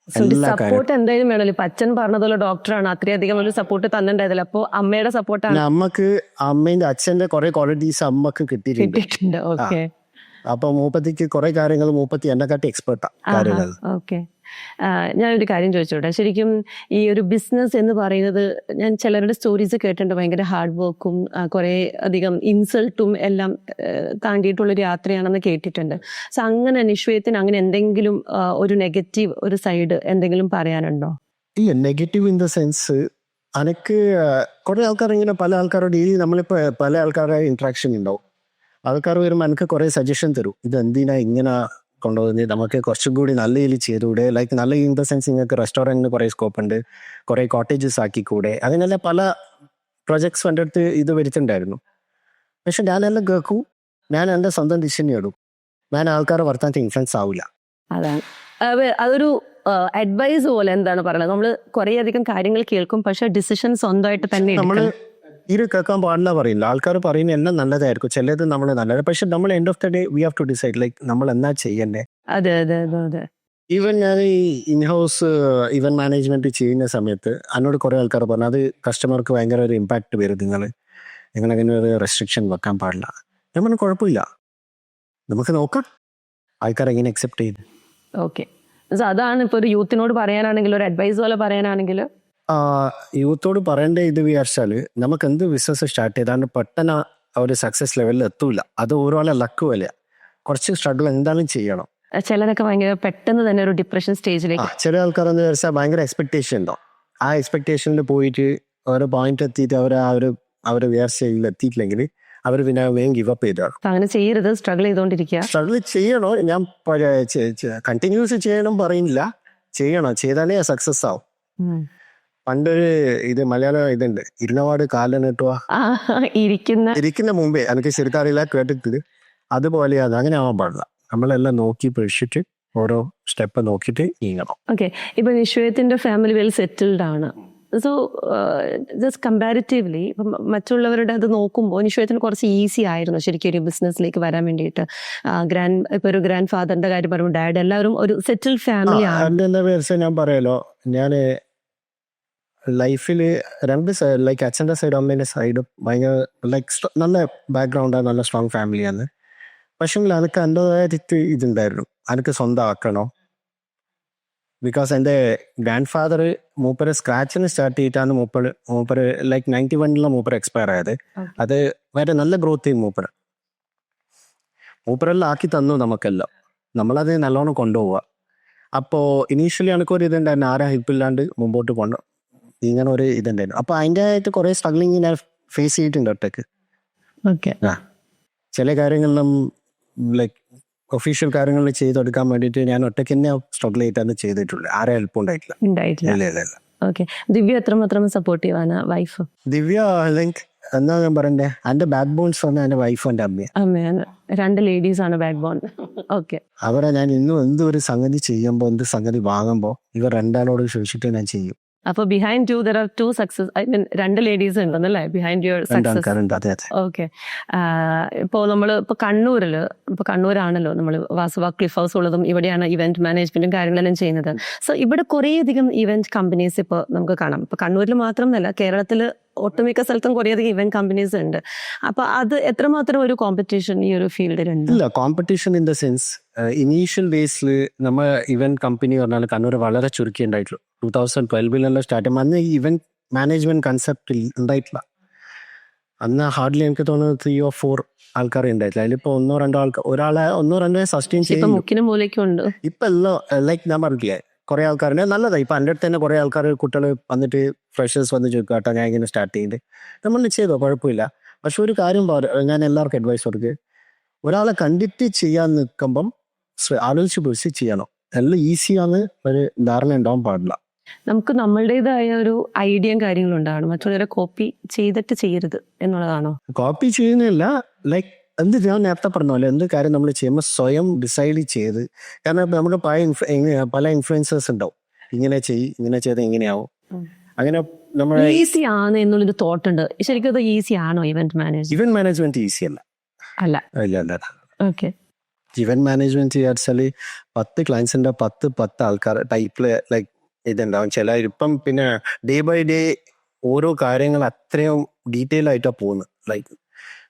സപ്പോർട്ട് എന്തായാലും വേണമല്ലോ. ഇപ്പൊ അച്ഛൻ പറഞ്ഞതുപോലെ ഡോക്ടറാണ് അത്രയധികം ഒരു സപ്പോർട്ട് തന്നിട്ടുണ്ടായതില്ല അപ്പോ അമ്മയുടെ സപ്പോർട്ടാണ് അമ്മയ്ക്ക് അമ്മേന്റെ അച്ഛന്റെ കുറെ ക്വാളിറ്റീസ് അമ്മയ്ക്ക് കിട്ടിയിട്ടുണ്ട്. അപ്പൊ മൂപ്പത്തിക്ക് കുറെ കാര്യങ്ങൾ മൂപ്പത്തി എന്നെ കാട്ടി എക്സ്പെർട്ടാ കാര്യങ്ങൾ. ഓക്കെ ഞാനൊരു കാര്യം ചോദിച്ചോട്ടെ. ശരിക്കും ഈ ഒരു ബിസിനസ് എന്ന് പറയുന്നത് ഞാൻ ചിലരുടെ സ്റ്റോറീസ് കേട്ടിട്ടുണ്ട്. ഭയങ്കര ഹാർഡ് വർക്കും കുറേ അധികം ഇൻസൾട്ടും എല്ലാം താണ്ടിയിട്ടുള്ളൊരു യാത്രയാണെന്ന് കേട്ടിട്ടുണ്ട്. സോ അങ്ങനെ നിശ്വയത്തിന് അങ്ങനെ എന്തെങ്കിലും ഒരു നെഗറ്റീവ് ഒരു സൈഡ് എന്തെങ്കിലും പറയാനുണ്ടോ? ഇല്ല നെഗറ്റീവ് ഇൻ ദ സെൻസ് അനക്ക് കുറെ ആൾക്കാർ ഇങ്ങനെ പല ആൾക്കാരോട് ഡെയിലി നമ്മളിപ്പോ പല ആൾക്കാരുടെ ഇന്ററാക്ഷൻ ഉണ്ടാവും ആൾക്കാർ വരുമ്പോൾ എനിക്ക് കുറെ സജഷൻ തരും. ഇത് എന്തിനാ ഇങ്ങനെ കൊണ്ടുപോകുന്നത് നമുക്ക് കുറച്ചും കൂടി നല്ല രീതിയിൽ ചെയ്തുകൂടെ? ലൈക്ക് നല്ല ഇൻ ദ സെൻസ് നിങ്ങൾക്ക് റെസ്റ്റോറന്റിന് കുറേ സ്കോപ്പ് ഉണ്ട്. കുറേ കോട്ടേജസ് ആക്കിക്കൂടെ? അതിനെല്ലാം പല പ്രൊജക്ട്സ് എന്റെ അടുത്ത് ഇത് വരുത്തുണ്ടായിരുന്നു. പക്ഷെ ഞാനെല്ലാം കേൾക്കും ഞാൻ എന്റെ സ്വന്തം ഡിസിഷൻ എടുക്കും. ഞാൻ ആൾക്കാരെ വർത്താനത്തെ ഇൻഫ്ലുവൻസ് ആവില്ല അതാണ് അതൊരു അഡ്വൈസ് പോലെ എന്താണ് പറയുന്നത്? നമ്മൾ കുറേയധികം കാര്യങ്ങൾ കേൾക്കും പക്ഷെ ഡിസിഷൻ സ്വന്തമായിട്ട് തന്നെ എടുക്കണം. ഇത് കേൾക്കാൻ പാടില്ല പറയില്ല. ആൾക്കാർ പറയുന്നത് എല്ലാം നല്ലതായിരിക്കും ചിലത് നമ്മൾ നല്ലത്. പക്ഷെ നമ്മൾ end of the day we have to decide like നമ്മൾ എന്നാ ചെയ്യണ്ടേ? അതെ അതെ അതെ അതെ. ഈവൻ ഞാൻ ഈ ഇൻഹൗസ് ഇവന്റ് മാനേജ്മെന്റ് ചെയ്യുന്ന സമയത്ത് എന്നോട് കുറെ ആൾക്കാർ പറഞ്ഞു അത് കസ്റ്റമർക്ക് ഭയങ്കര ഒരു ഇമ്പാക്ട് വരും നിങ്ങൾ. നിങ്ങൾ അങ്ങനെ ഒരു റെസ്ട്രിക്ഷൻ വെക്കാൻ പാടില്ല. ഞാൻ പറഞ്ഞു കുഴപ്പമില്ല. നമുക്ക് നോക്കാം. ആൾക്കാർ എങ്ങനെ അക്സെപ്റ്റ് ചെയ്ത് ഓക്കെ അതാണ് ഇപ്പൊ ഒരു യൂത്തിനോട് പറയാനാണെങ്കിൽ ഒരു അഡ്വൈസ് പോലെ പറയാനാണെങ്കിൽ യൂത്തോട് പറയേണ്ട ഇത് വിചാരിച്ചാൽ നമുക്ക് എന്ത് ബിസിനസ് സ്റ്റാർട്ട് ചെയ്താലും പെട്ടെന്ന് ആ ഒരു സക്സസ് ലെവലിൽ എത്തൂല. അത് ഓരോളെ ലക്ക് പോലെ കുറച്ച് സ്ട്രഗിൾ എന്താണെന്ന് ചെയ്യണം. ചിലരൊക്കെ ഭയങ്കര പെട്ടെന്ന് തന്നെ ഒരു ഡിപ്രഷൻ സ്റ്റേജിലേക്ക് ചില ആൾക്കാരെന്ന് വിചാരിച്ചാൽ ഭയങ്കര എക്സ്പെക്ടേഷൻ ഉണ്ടോ ആ എക്സ്പെക്ടേഷനിൽ പോയിട്ട് ഓരോ പോയിന്റ് എത്തിയിട്ട് അവർ ആ ഒരു അവർ വിചാരിച്ചതിൽ എത്തിയിട്ടില്ലെങ്കിൽ അവർ പിന്നെ വേഗം ഗിവ് അപ്പ് ചെയ്താണ് അങ്ങനെ ചെയ്യരുത് സ്ട്രഗിൾ ചെയ്തുകൊണ്ടിരിക്കുക സ്ട്രഗിൾ ചെയ്യണോ? ഞാൻ കണ്ടിന്യൂസ് ചെയ്യണം പറയുന്നില്ല. ചെയ്യണം. ചെയ്താലേ സക്സസ് ആവും. പണ്ടൊരു ഇത് മലയാളം ഇതുണ്ട്. ഇരുന്നവാട് കാലം നീട്ടുക ആ, ഇരിക്കുന്ന ഇരിക്കുന്ന മുമ്പേ എനിക്ക് ശരിക്കും അറിയില്ല കേട്ടിട്ടുണ്ട് അതുപോലെയാണ് അങ്ങനെ ആവാൻ പാടില്ല. നമ്മളെല്ലാം നോക്കി പഠിച്ചിട്ട് ഓരോ സ്റ്റെപ്പ് നോക്കിട്ട് നീങ്ങണം. ഓക്കെ ഇപ്പൊ നിശ്വയത്തിന്റെ ഫാമിലി വെൽ സെറ്റിൽഡ് ആണ്. സോ ജസ്റ്റ് കമ്പാരിറ്റീവ്ലി ഇപ്പം മറ്റുള്ളവരുടെ അത് നോക്കുമ്പോൾ നിശ്വയത്തിന് കുറച്ച് ഈസി ആയിരുന്നു ശരിക്കും ഒരു ബിസിനസ്സിലേക്ക് വരാൻ വേണ്ടിയിട്ട്. ഗ്രാൻഡ് ഇപ്പൊ ഒരു ഗ്രാൻഡ് ഫാദറിന്റെ കാര്യം പറയുമ്പോൾ ഡാഡ് എല്ലാവരും ഒരു സെറ്റിൽഡ് ഫാമിലി ആണ്. പേര് ഞാൻ പറയാലോ ഞാൻ ലൈഫിൽ രണ്ട് സൈഡ് ലൈക്ക് അച്ഛന്റെ സൈഡ് അമ്മേന്റെ സൈഡ് ഭയങ്കര ലൈക്ക് നല്ല ബാക്ക്ഗ്രൗണ്ടാണ് നല്ല സ്ട്രോങ് ഫാമിലിയാണ് പക്ഷേ അതൊക്കെ എന്റെതായിട്ട് ഇതുണ്ടായിരുന്നു. അതൊക്കെ സ്വന്തമാക്കണോ? ബിക്കോസ് എന്റെ ഗ്രാൻഡ് ഫാദർ മൂപ്പര് സ്ക്രാച്ചിന് സ്റ്റാർട്ട് ചെയ്തിട്ടാണ് മൂപ്പർ മൂപ്പർ ലൈക്ക് നയന്റി വണ്ണിലാണ് മൂപ്പർ എക്സ്പയർ ആയത്. അത് വേറെ നല്ല ഗ്രോത്ത് ചെയ്യും മൂപ്പര്. മൂപ്പരെല്ലാം ആക്കി തന്നു നമുക്കെല്ലാം. നമ്മളത് നല്ലോണം കൊണ്ടുപോവുക. അപ്പോൾ ഇനീഷ്യലി എനിക്കൊരു ഇതുണ്ടായിരുന്നു ആരാ ഹെൽപ്പ് ഇല്ലാണ്ട് മുമ്പോട്ട് കൊണ്ട് ഇങ്ങനെ ഒരു ഇതുണ്ടായിരുന്നു. അപ്പൊ അതിന്റെ ആയിട്ട് കുറെ സ്ട്രഗ്ലിങ് ഞാൻ ഫേസ് ചെയ്തിട്ടുണ്ട് ഒറ്റയ്ക്ക്. ഓക്കെ ചില കാര്യങ്ങളിലും ലൈക്ക് ഒഫീഷ്യൽ കാര്യങ്ങൾ ചെയ്തെടുക്കാൻ വേണ്ടിയിട്ട് ഞാൻ ഒറ്റയ്ക്ക് തന്നെ സ്ട്രഗിൾ ചെയ്തിട്ടാണ് ചെയ്തിട്ടുള്ളത്. ആരെ ഹെൽപ്പ് ഉണ്ടായിട്ടില്ല. ഇല്ല ഇല്ല ഓക്കെ ദിവ്യ എത്രമാത്രം സപ്പോർട്ടീവ് ആണ് വൈഫ് ദിവ്യ ലൈക്ക് എന്താ ഞാൻ പറയണ്ടേ? എന്റെ ബാക്ക് ബോൺസ് വന്ന എന്റെ വൈഫും എന്റെ അമ്മയും. അമ്മയാണ് രണ്ട് ലേഡീസ് ആണ് ബാക്ക് ബോൺ ഓക്കെ അവരെ ഞാൻ ഇന്നും എന്ത് ഒരു സംഗതി ചെയ്യുമ്പോൾ എന്ത് സംഗതി വാങ്ങുമ്പോൾ ഇവർ രണ്ടാളോട് ചോദിച്ചിട്ട് ഞാൻ ചെയ്യും. അപ്പൊ behind you there are two success I mean രണ്ട് ലേഡീസ് ഉണ്ടെന്നല്ലേ ബിഹൈൻഡ് യുവർ സക്സസ് ഓക്കെ ഇപ്പോൾ നമ്മൾ ഇപ്പോൾ കണ്ണൂരിൽ ഇപ്പോൾ കണ്ണൂരാണല്ലോ നമ്മൾ വാസവ ക്ലിഫ് ഹൗസ് ഉള്ളതും ഇവിടെയാണ് ഇവന്റ് മാനേജ്മെന്റും കാര്യങ്ങളെല്ലാം ചെയ്യുന്നത്. സോ ഇവിടെ കുറേയധികം ഇവന്റ് കമ്പനീസ് ഇപ്പോൾ നമുക്ക് കാണാം. ഇപ്പോൾ കണ്ണൂരിൽ മാത്രമല്ല കേരളത്തിൽ ഒട്ടുമിക്ക സ്ഥലത്തും കുറേയധികം ഇവന്റ് കമ്പനീസ് ഉണ്ട്. അപ്പൊ അത് എത്രമാത്രം ഒരു കോമ്പറ്റീഷൻ ഈ ഒരു ഫീൽഡിലുണ്ട് ഇല്ല competition in the sense initial ഡേയ്സിൽ നമ്മൾ ഇവന്റ് കമ്പനി പറഞ്ഞാൽ കണ്ണൂർ വളരെ ചുരുക്കി ഉണ്ടായിട്ടുള്ളൂ. ടൂ തൗസൻഡ് ട്വൽവിലെല്ലാം സ്റ്റാർട്ട് ചെയ്യുമ്പോൾ അന്ന് ഇവന്റ് മാനേജ്മെന്റ് കൺസെപ്റ്റ് ഉണ്ടായിട്ടില്ല. അന്ന് ഹാർഡ്ലി എനിക്ക് തോന്നുന്നത് ത്രീ ഓർ ഫോർ ആൾക്കാരെ ഉണ്ടായിട്ടില്ല. അതിലിപ്പോ ഒന്നോ രണ്ടോ ആൾക്കാർ ഒരാളെ ഒന്നോ രണ്ടോ സസ്റ്റെയിൻ ചെയ്യുന്നു ചെയ്യും ഇപ്പൊ എല്ലാം ലൈക്ക് ഞാൻ പറഞ്ഞില്ലേ കുറെ ആൾക്കാരുണ്ട്. നല്ലതാണ് ഇപ്പൊ എന്റെ അടുത്ത് തന്നെ കുറെ ആൾക്കാർ കുട്ടികൾ വന്നിട്ട് ഫ്രഷേഴ്സ് വന്ന് ചോദിക്കും കേട്ടോ ഞാൻ ഇങ്ങനെ സ്റ്റാർട്ട് ചെയ്യുന്നുണ്ട് നമ്മൾ ചെയ്തോ കുഴപ്പമില്ല. പക്ഷെ ഒരു കാര്യം ഞാൻ എല്ലാവർക്കും അഡ്വൈസ് കൊടുക്കുക ഒരാളെ കണ്ടിട്ട് ചെയ്യാൻ നിൽക്കുമ്പം ആലോചിച്ച് പിടിച്ച് ചെയ്യണം. എല്ലാം ഈസിയാന്ന് ഒരു ധാരണ ഉണ്ടാവാൻ പാടില്ല. നമുക്ക് നമ്മളുടേതായ ഒരു ഐഡിയയും കാര്യങ്ങളും ഉണ്ടാവണം. മറ്റുള്ളവരെ കോപ്പി ചെയ്തിട്ട് ചെയ്യരുത് എന്നുള്ളതാണോ? കോപ്പി ചെയ്യുന്നില്ല ലൈക്ക് എന്ത് ഞാൻ നേരത്തെ പറഞ്ഞ പോലെ എന്ത് കാര്യം നമ്മൾ ചെയ്യുമ്പോൾ സ്വയം ഡിസൈഡ് ചെയ്ത്. കാരണം നമുക്ക് പല പല ഇൻഫ്ലുവൻസേഴ്സ് ഉണ്ടാവും ഇങ്ങനെ ചെയ് ഇങ്ങനെ ചെയ്ത് എങ്ങനെയാവും അങ്ങനെ നമ്മൾ ഈസി ആണ് എന്നുള്ളൊരു തോട്ട് ഉണ്ട് ശരിക്കും അത് ഈസി ആണോ event manage event management easy അല്ല. അല്ല. ഇല്ല അല്ല ഓക്കെ ഇവന്റ് മാനേജ്മെന്റ് വിചാരിച്ചാൽ പത്ത് ക്ലയൻസിന്റെ പത്ത് പത്ത് ആൾക്കാർ ടൈപ്പിൽ ലൈക്ക് ഇതുണ്ടാവും. ചില ഇപ്പം പിന്നെ ഡേ ബൈ ഡേ ഓരോ കാര്യങ്ങൾ അത്രയും ഡീറ്റെയിൽ ആയിട്ടാണ് പോകുന്നത് ലൈക്ക്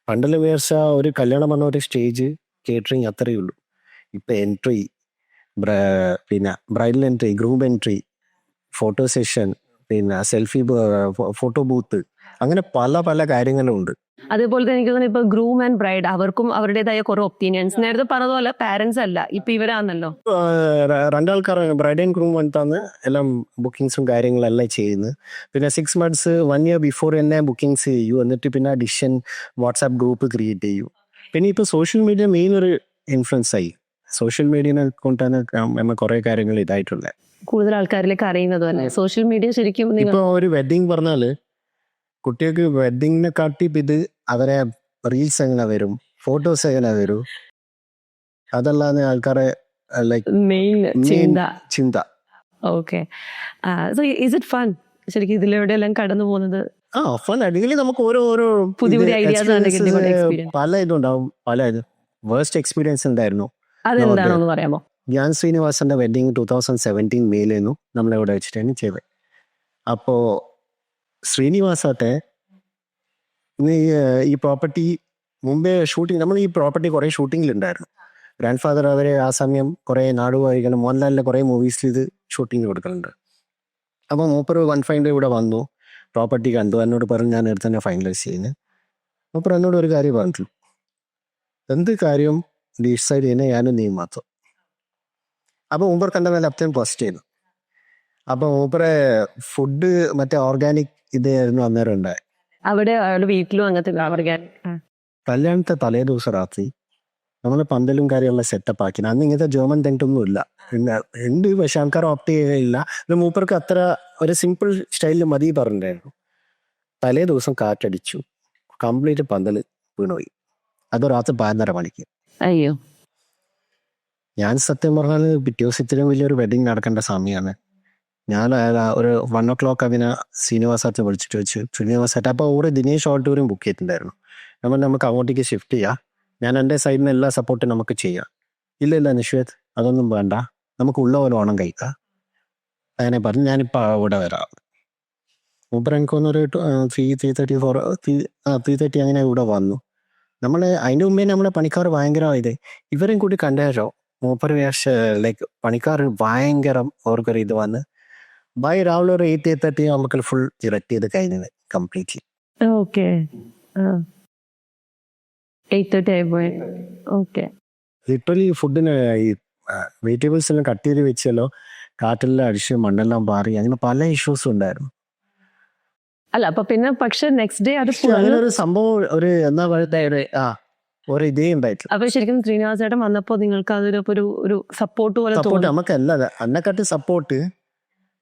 പണ്ടെല്ലാം വിചാരിച്ച ഒരു കല്യാണം പറഞ്ഞ ഒരു സ്റ്റേജ് കേറ്ററിങ് അത്രയേ ഉള്ളൂ. ഇപ്പൊ എൻട്രി പിന്നെ bridal entry group entry photo session പിന്നെ സെൽഫി ഫോട്ടോ ബൂത്ത് അങ്ങനെ പല പല കാര്യങ്ങളും ഉണ്ട്. അതേപോലെ തന്നെ എനിക്ക് തോന്നുന്നു ഇപ്പൊ ഗ്രൂം ആൻഡ് ബ്രൈഡ് അവർക്കും അവരുടേതായ കുറെ ഒപ്പീനിയൻസ് നേരത്തെ പറഞ്ഞതുപോലെ പാരന്റ്സ് അല്ല ഇപ്പൊ ഇവരാണല്ലോ രണ്ടാൾക്കാർ ബ്രൈഡ് ആൻഡ് ഗ്രൂം വന്നിട്ടാണ് എല്ലാം ബുക്കിങ്സും കാര്യങ്ങളെല്ലാം ചെയ്യുന്നത്. പിന്നെ six months one year before തന്നെ ബുക്കിങ്സ് ചെയ്യൂ. എന്നിട്ട് പിന്നെ ഡിഷൻ വാട്സാപ്പ് ഗ്രൂപ്പ് ക്രിയേറ്റ് ചെയ്യൂ. പിന്നെ ഇപ്പൊ സോഷ്യൽ മീഡിയ മെയിൻ ഒരു ഇൻഫ്ലുവൻസ് ആയി. സോഷ്യൽ മീഡിയനെ കൊണ്ടാണ് നമ്മൾ കുറേ കാര്യങ്ങൾ ഇതായിട്ടുള്ളത്. കൂടുതൽ ആൾക്കാരിലേക്ക് അറിയുന്നത് തന്നെ സോഷ്യൽ മീഡിയ ശരിക്കും ഇപ്പൊ ഒരു വെഡിങ് പറഞ്ഞാൽ കുട്ടികൾക്ക് വെഡിങ്ങിനെ കാട്ടി ഇത് അവരെ റീൽസ് എങ്ങനെ വരും ഫോട്ടോസ് എങ്ങനെ വരും? അതല്ലാതെ ആൾക്കാരെ ലൈക്ക് മെയിൻ ചിന്ത. ചിന്ത. ഓക്കെ സോ ഇറ്റ് ഫൺ ശരിക്കും ഇതിലൂടെ എല്ലാം കടന്നു പോകുന്നത്? ആ ഫൺ അല്ലെങ്കിൽ നമുക്ക് ഓരോ ഓരോ പുതിയ പുതിയ. പല ഇതുണ്ടാവും പല ഇത്. വേസ്റ്റ് എക്സ്പീരിയൻസ് ഉണ്ടായിരുന്നു അതെന്താണെന്ന് പറയാമോ? ധ്യാൻ ശ്രീനിവാസന്റെ വെഡിങ് ടൂ തൗസൻഡ് സെവന്റീൻ മെയിലായിരുന്നു നമ്മളിവിടെ വെച്ചിട്ടാണ് ചെയ്തത്. അപ്പോൾ ശ്രീനിവാസത്തെ ഇന്ന് ഈ, പ്രോപ്പർട്ടി മുമ്പേ ഷൂട്ടിംഗ് നമ്മൾ ഈ പ്രോപ്പർട്ടി കുറേ ഷൂട്ടിങ്ങിലുണ്ടായിരുന്നു ഗ്രാൻഡ് ഫാദർ അവരെ ആ സമയം കുറേ നാടുവാഴികളും മോഹൻലാലിന്റെ കുറേ മൂവീസിൽ ഇത് ഷൂട്ടിംഗ് കൊടുക്കുന്നുണ്ട് അപ്പോൾ മൂപ്പർ വൺ ഫൈന്റെ ഇവിടെ വന്നു. പ്രോപ്പർട്ടി കണ്ടു. എന്നോട് പറഞ്ഞു ഞാൻ എടുത്ത് തന്നെ ഫൈനലൈസ് ചെയ്യുന്നത് മൂപ്പർ എന്നോട് ഒരു കാര്യം പറഞ്ഞു. എന്ത് കാര്യം? ഡിസൈഡ് ചെയ്യുന്നത് ഞാനും നീ മാത്രം. അപ്പോൾ മൂപ്പർ കണ്ട നല്ല അത്യം പോസ്റ്റ് ചെയ്തു. അപ്പോൾ മൂപ്പറെ ഫുഡ് മറ്റേ ഓർഗാനിക് ഇതായിരുന്നു അന്നേരം ഉണ്ടായത് അവിടെ അയാളുടെ വീട്ടിലും അങ്ങനത്തെ കല്യാണത്തെ തലേ ദിവസം രാത്രി നമ്മൾ പന്തലും കാര്യമുള്ള സെറ്റപ്പ് ആക്കി അന്ന് ഇങ്ങനത്തെ ജർമ്മൻ ടെന്റൊന്നും ഇല്ല. പിന്നെ ഉണ്ട് പക്ഷെ ആൾക്കാർ ഓപ്റ്റ് ചെയ്യുകയില്ല ഇത് മൂപ്പർക്ക് അത്ര ഒരു സിമ്പിൾ സ്റ്റൈലിൽ മതി പറഞ്ഞിട്ടുണ്ടായിരുന്നു. തലേ ദിവസം കാറ്റടിച്ചു. കംപ്ലീറ്റ് പന്തൽ വീണുപോയി. അത് രാത്രി പതിനൊന്നര മണിക്ക്. അയ്യോ. ഞാൻ സത്യം പറഞ്ഞാൽ പിറ്റേ ദിവസം ഇത്രയും വലിയൊരു വെഡിങ് നടക്കേണ്ട സമയമാണ് ഞാൻ ഒരു വൺ ഓ ക്ലോക്ക് അതിനെ അച്ഛൻ വിളിച്ചിട്ട് വെച്ച് അച്ഛൻ അപ്പോൾ ഒരു ദിനേശ് ഓഡിറ്റോറിയം ബുക്ക് ചെയ്തിട്ടുണ്ടായിരുന്നു. നമ്മൾ നമുക്ക് അങ്ങോട്ടേക്ക് ഷിഫ്റ്റ് ചെയ്യാം. ഞാൻ എന്റെ സൈഡിൽ നിന്ന് എല്ലാ സപ്പോർട്ടും നമുക്ക് ചെയ്യാം. ഇല്ല ഇല്ല നിശ്വേത് അതൊന്നും വേണ്ട. നമുക്ക് ഉള്ള പോലെ ഓണം കഴിക്കാം അങ്ങനെ പറഞ്ഞ് ഞാനിപ്പോൾ അവിടെ വരാം. മൂപ്പർ എനിക്ക് തോന്നുന്നു ഒരു three three thirty four three thirty അങ്ങനെ ഇവിടെ വന്നു. നമ്മൾ അതിന്റെ മുമ്പേ നമ്മളെ പണിക്കാർ ഭയങ്കരമായത് ഇവരെയും കൂടി കണ്ടേരോ? മൂപ്പർ വിചാരിച്ച ലൈക്ക് പണിക്കാർ ഭയങ്കരം ഓർക്കൊരു ഇത് വന്ന് ബൈ രാവിലെ ഒരു എയ്റ്റ് എയ്റ്റ് തേർട്ടി നമുക്ക് ഫുൾ ഡിറക്റ്റ് ചെയ്ത് കഴിഞ്ഞത് കംപ്ലീറ്റ്ലി ഓക്കെ എയ്റ്റ് തേർട്ടി ആയിപ്പോയി. ഓക്കെ ലിറ്ററലി ഫുഡിന് ഈ വെജിറ്റബിൾസ് എല്ലാം കട്ട് ചെയ്ത് വെച്ചല്ലോ. കാറ്റെല്ലാം അടിച്ച് മണ്ണെല്ലാം പാറി. അങ്ങനെ പല ഇഷ്യൂസ് ഉണ്ടായിരുന്നു. അല്ല അപ്പൊ പിന്നെ പക്ഷെ നെക്സ്റ്റ് ഡേ അത് അങ്ങനൊരു ഒരു സംഭവം ഒരു എന്നാ പറയുന്നത് ഒരു ആ ഒരു ഇതേ ഉണ്ടായിട്ടില്ല അപ്പൊ ശരിക്കും ശ്രീനിവാസ് ചേട്ടൻ വന്നപ്പോ നിങ്ങൾക്ക് അതൊരു ഒരു ഒരു സപ്പോർട്ട് പോലെ സപ്പോർട്ട് നമുക്ക് അല്ല അന്നെക്കാട്ടി സപ്പോർട്ട്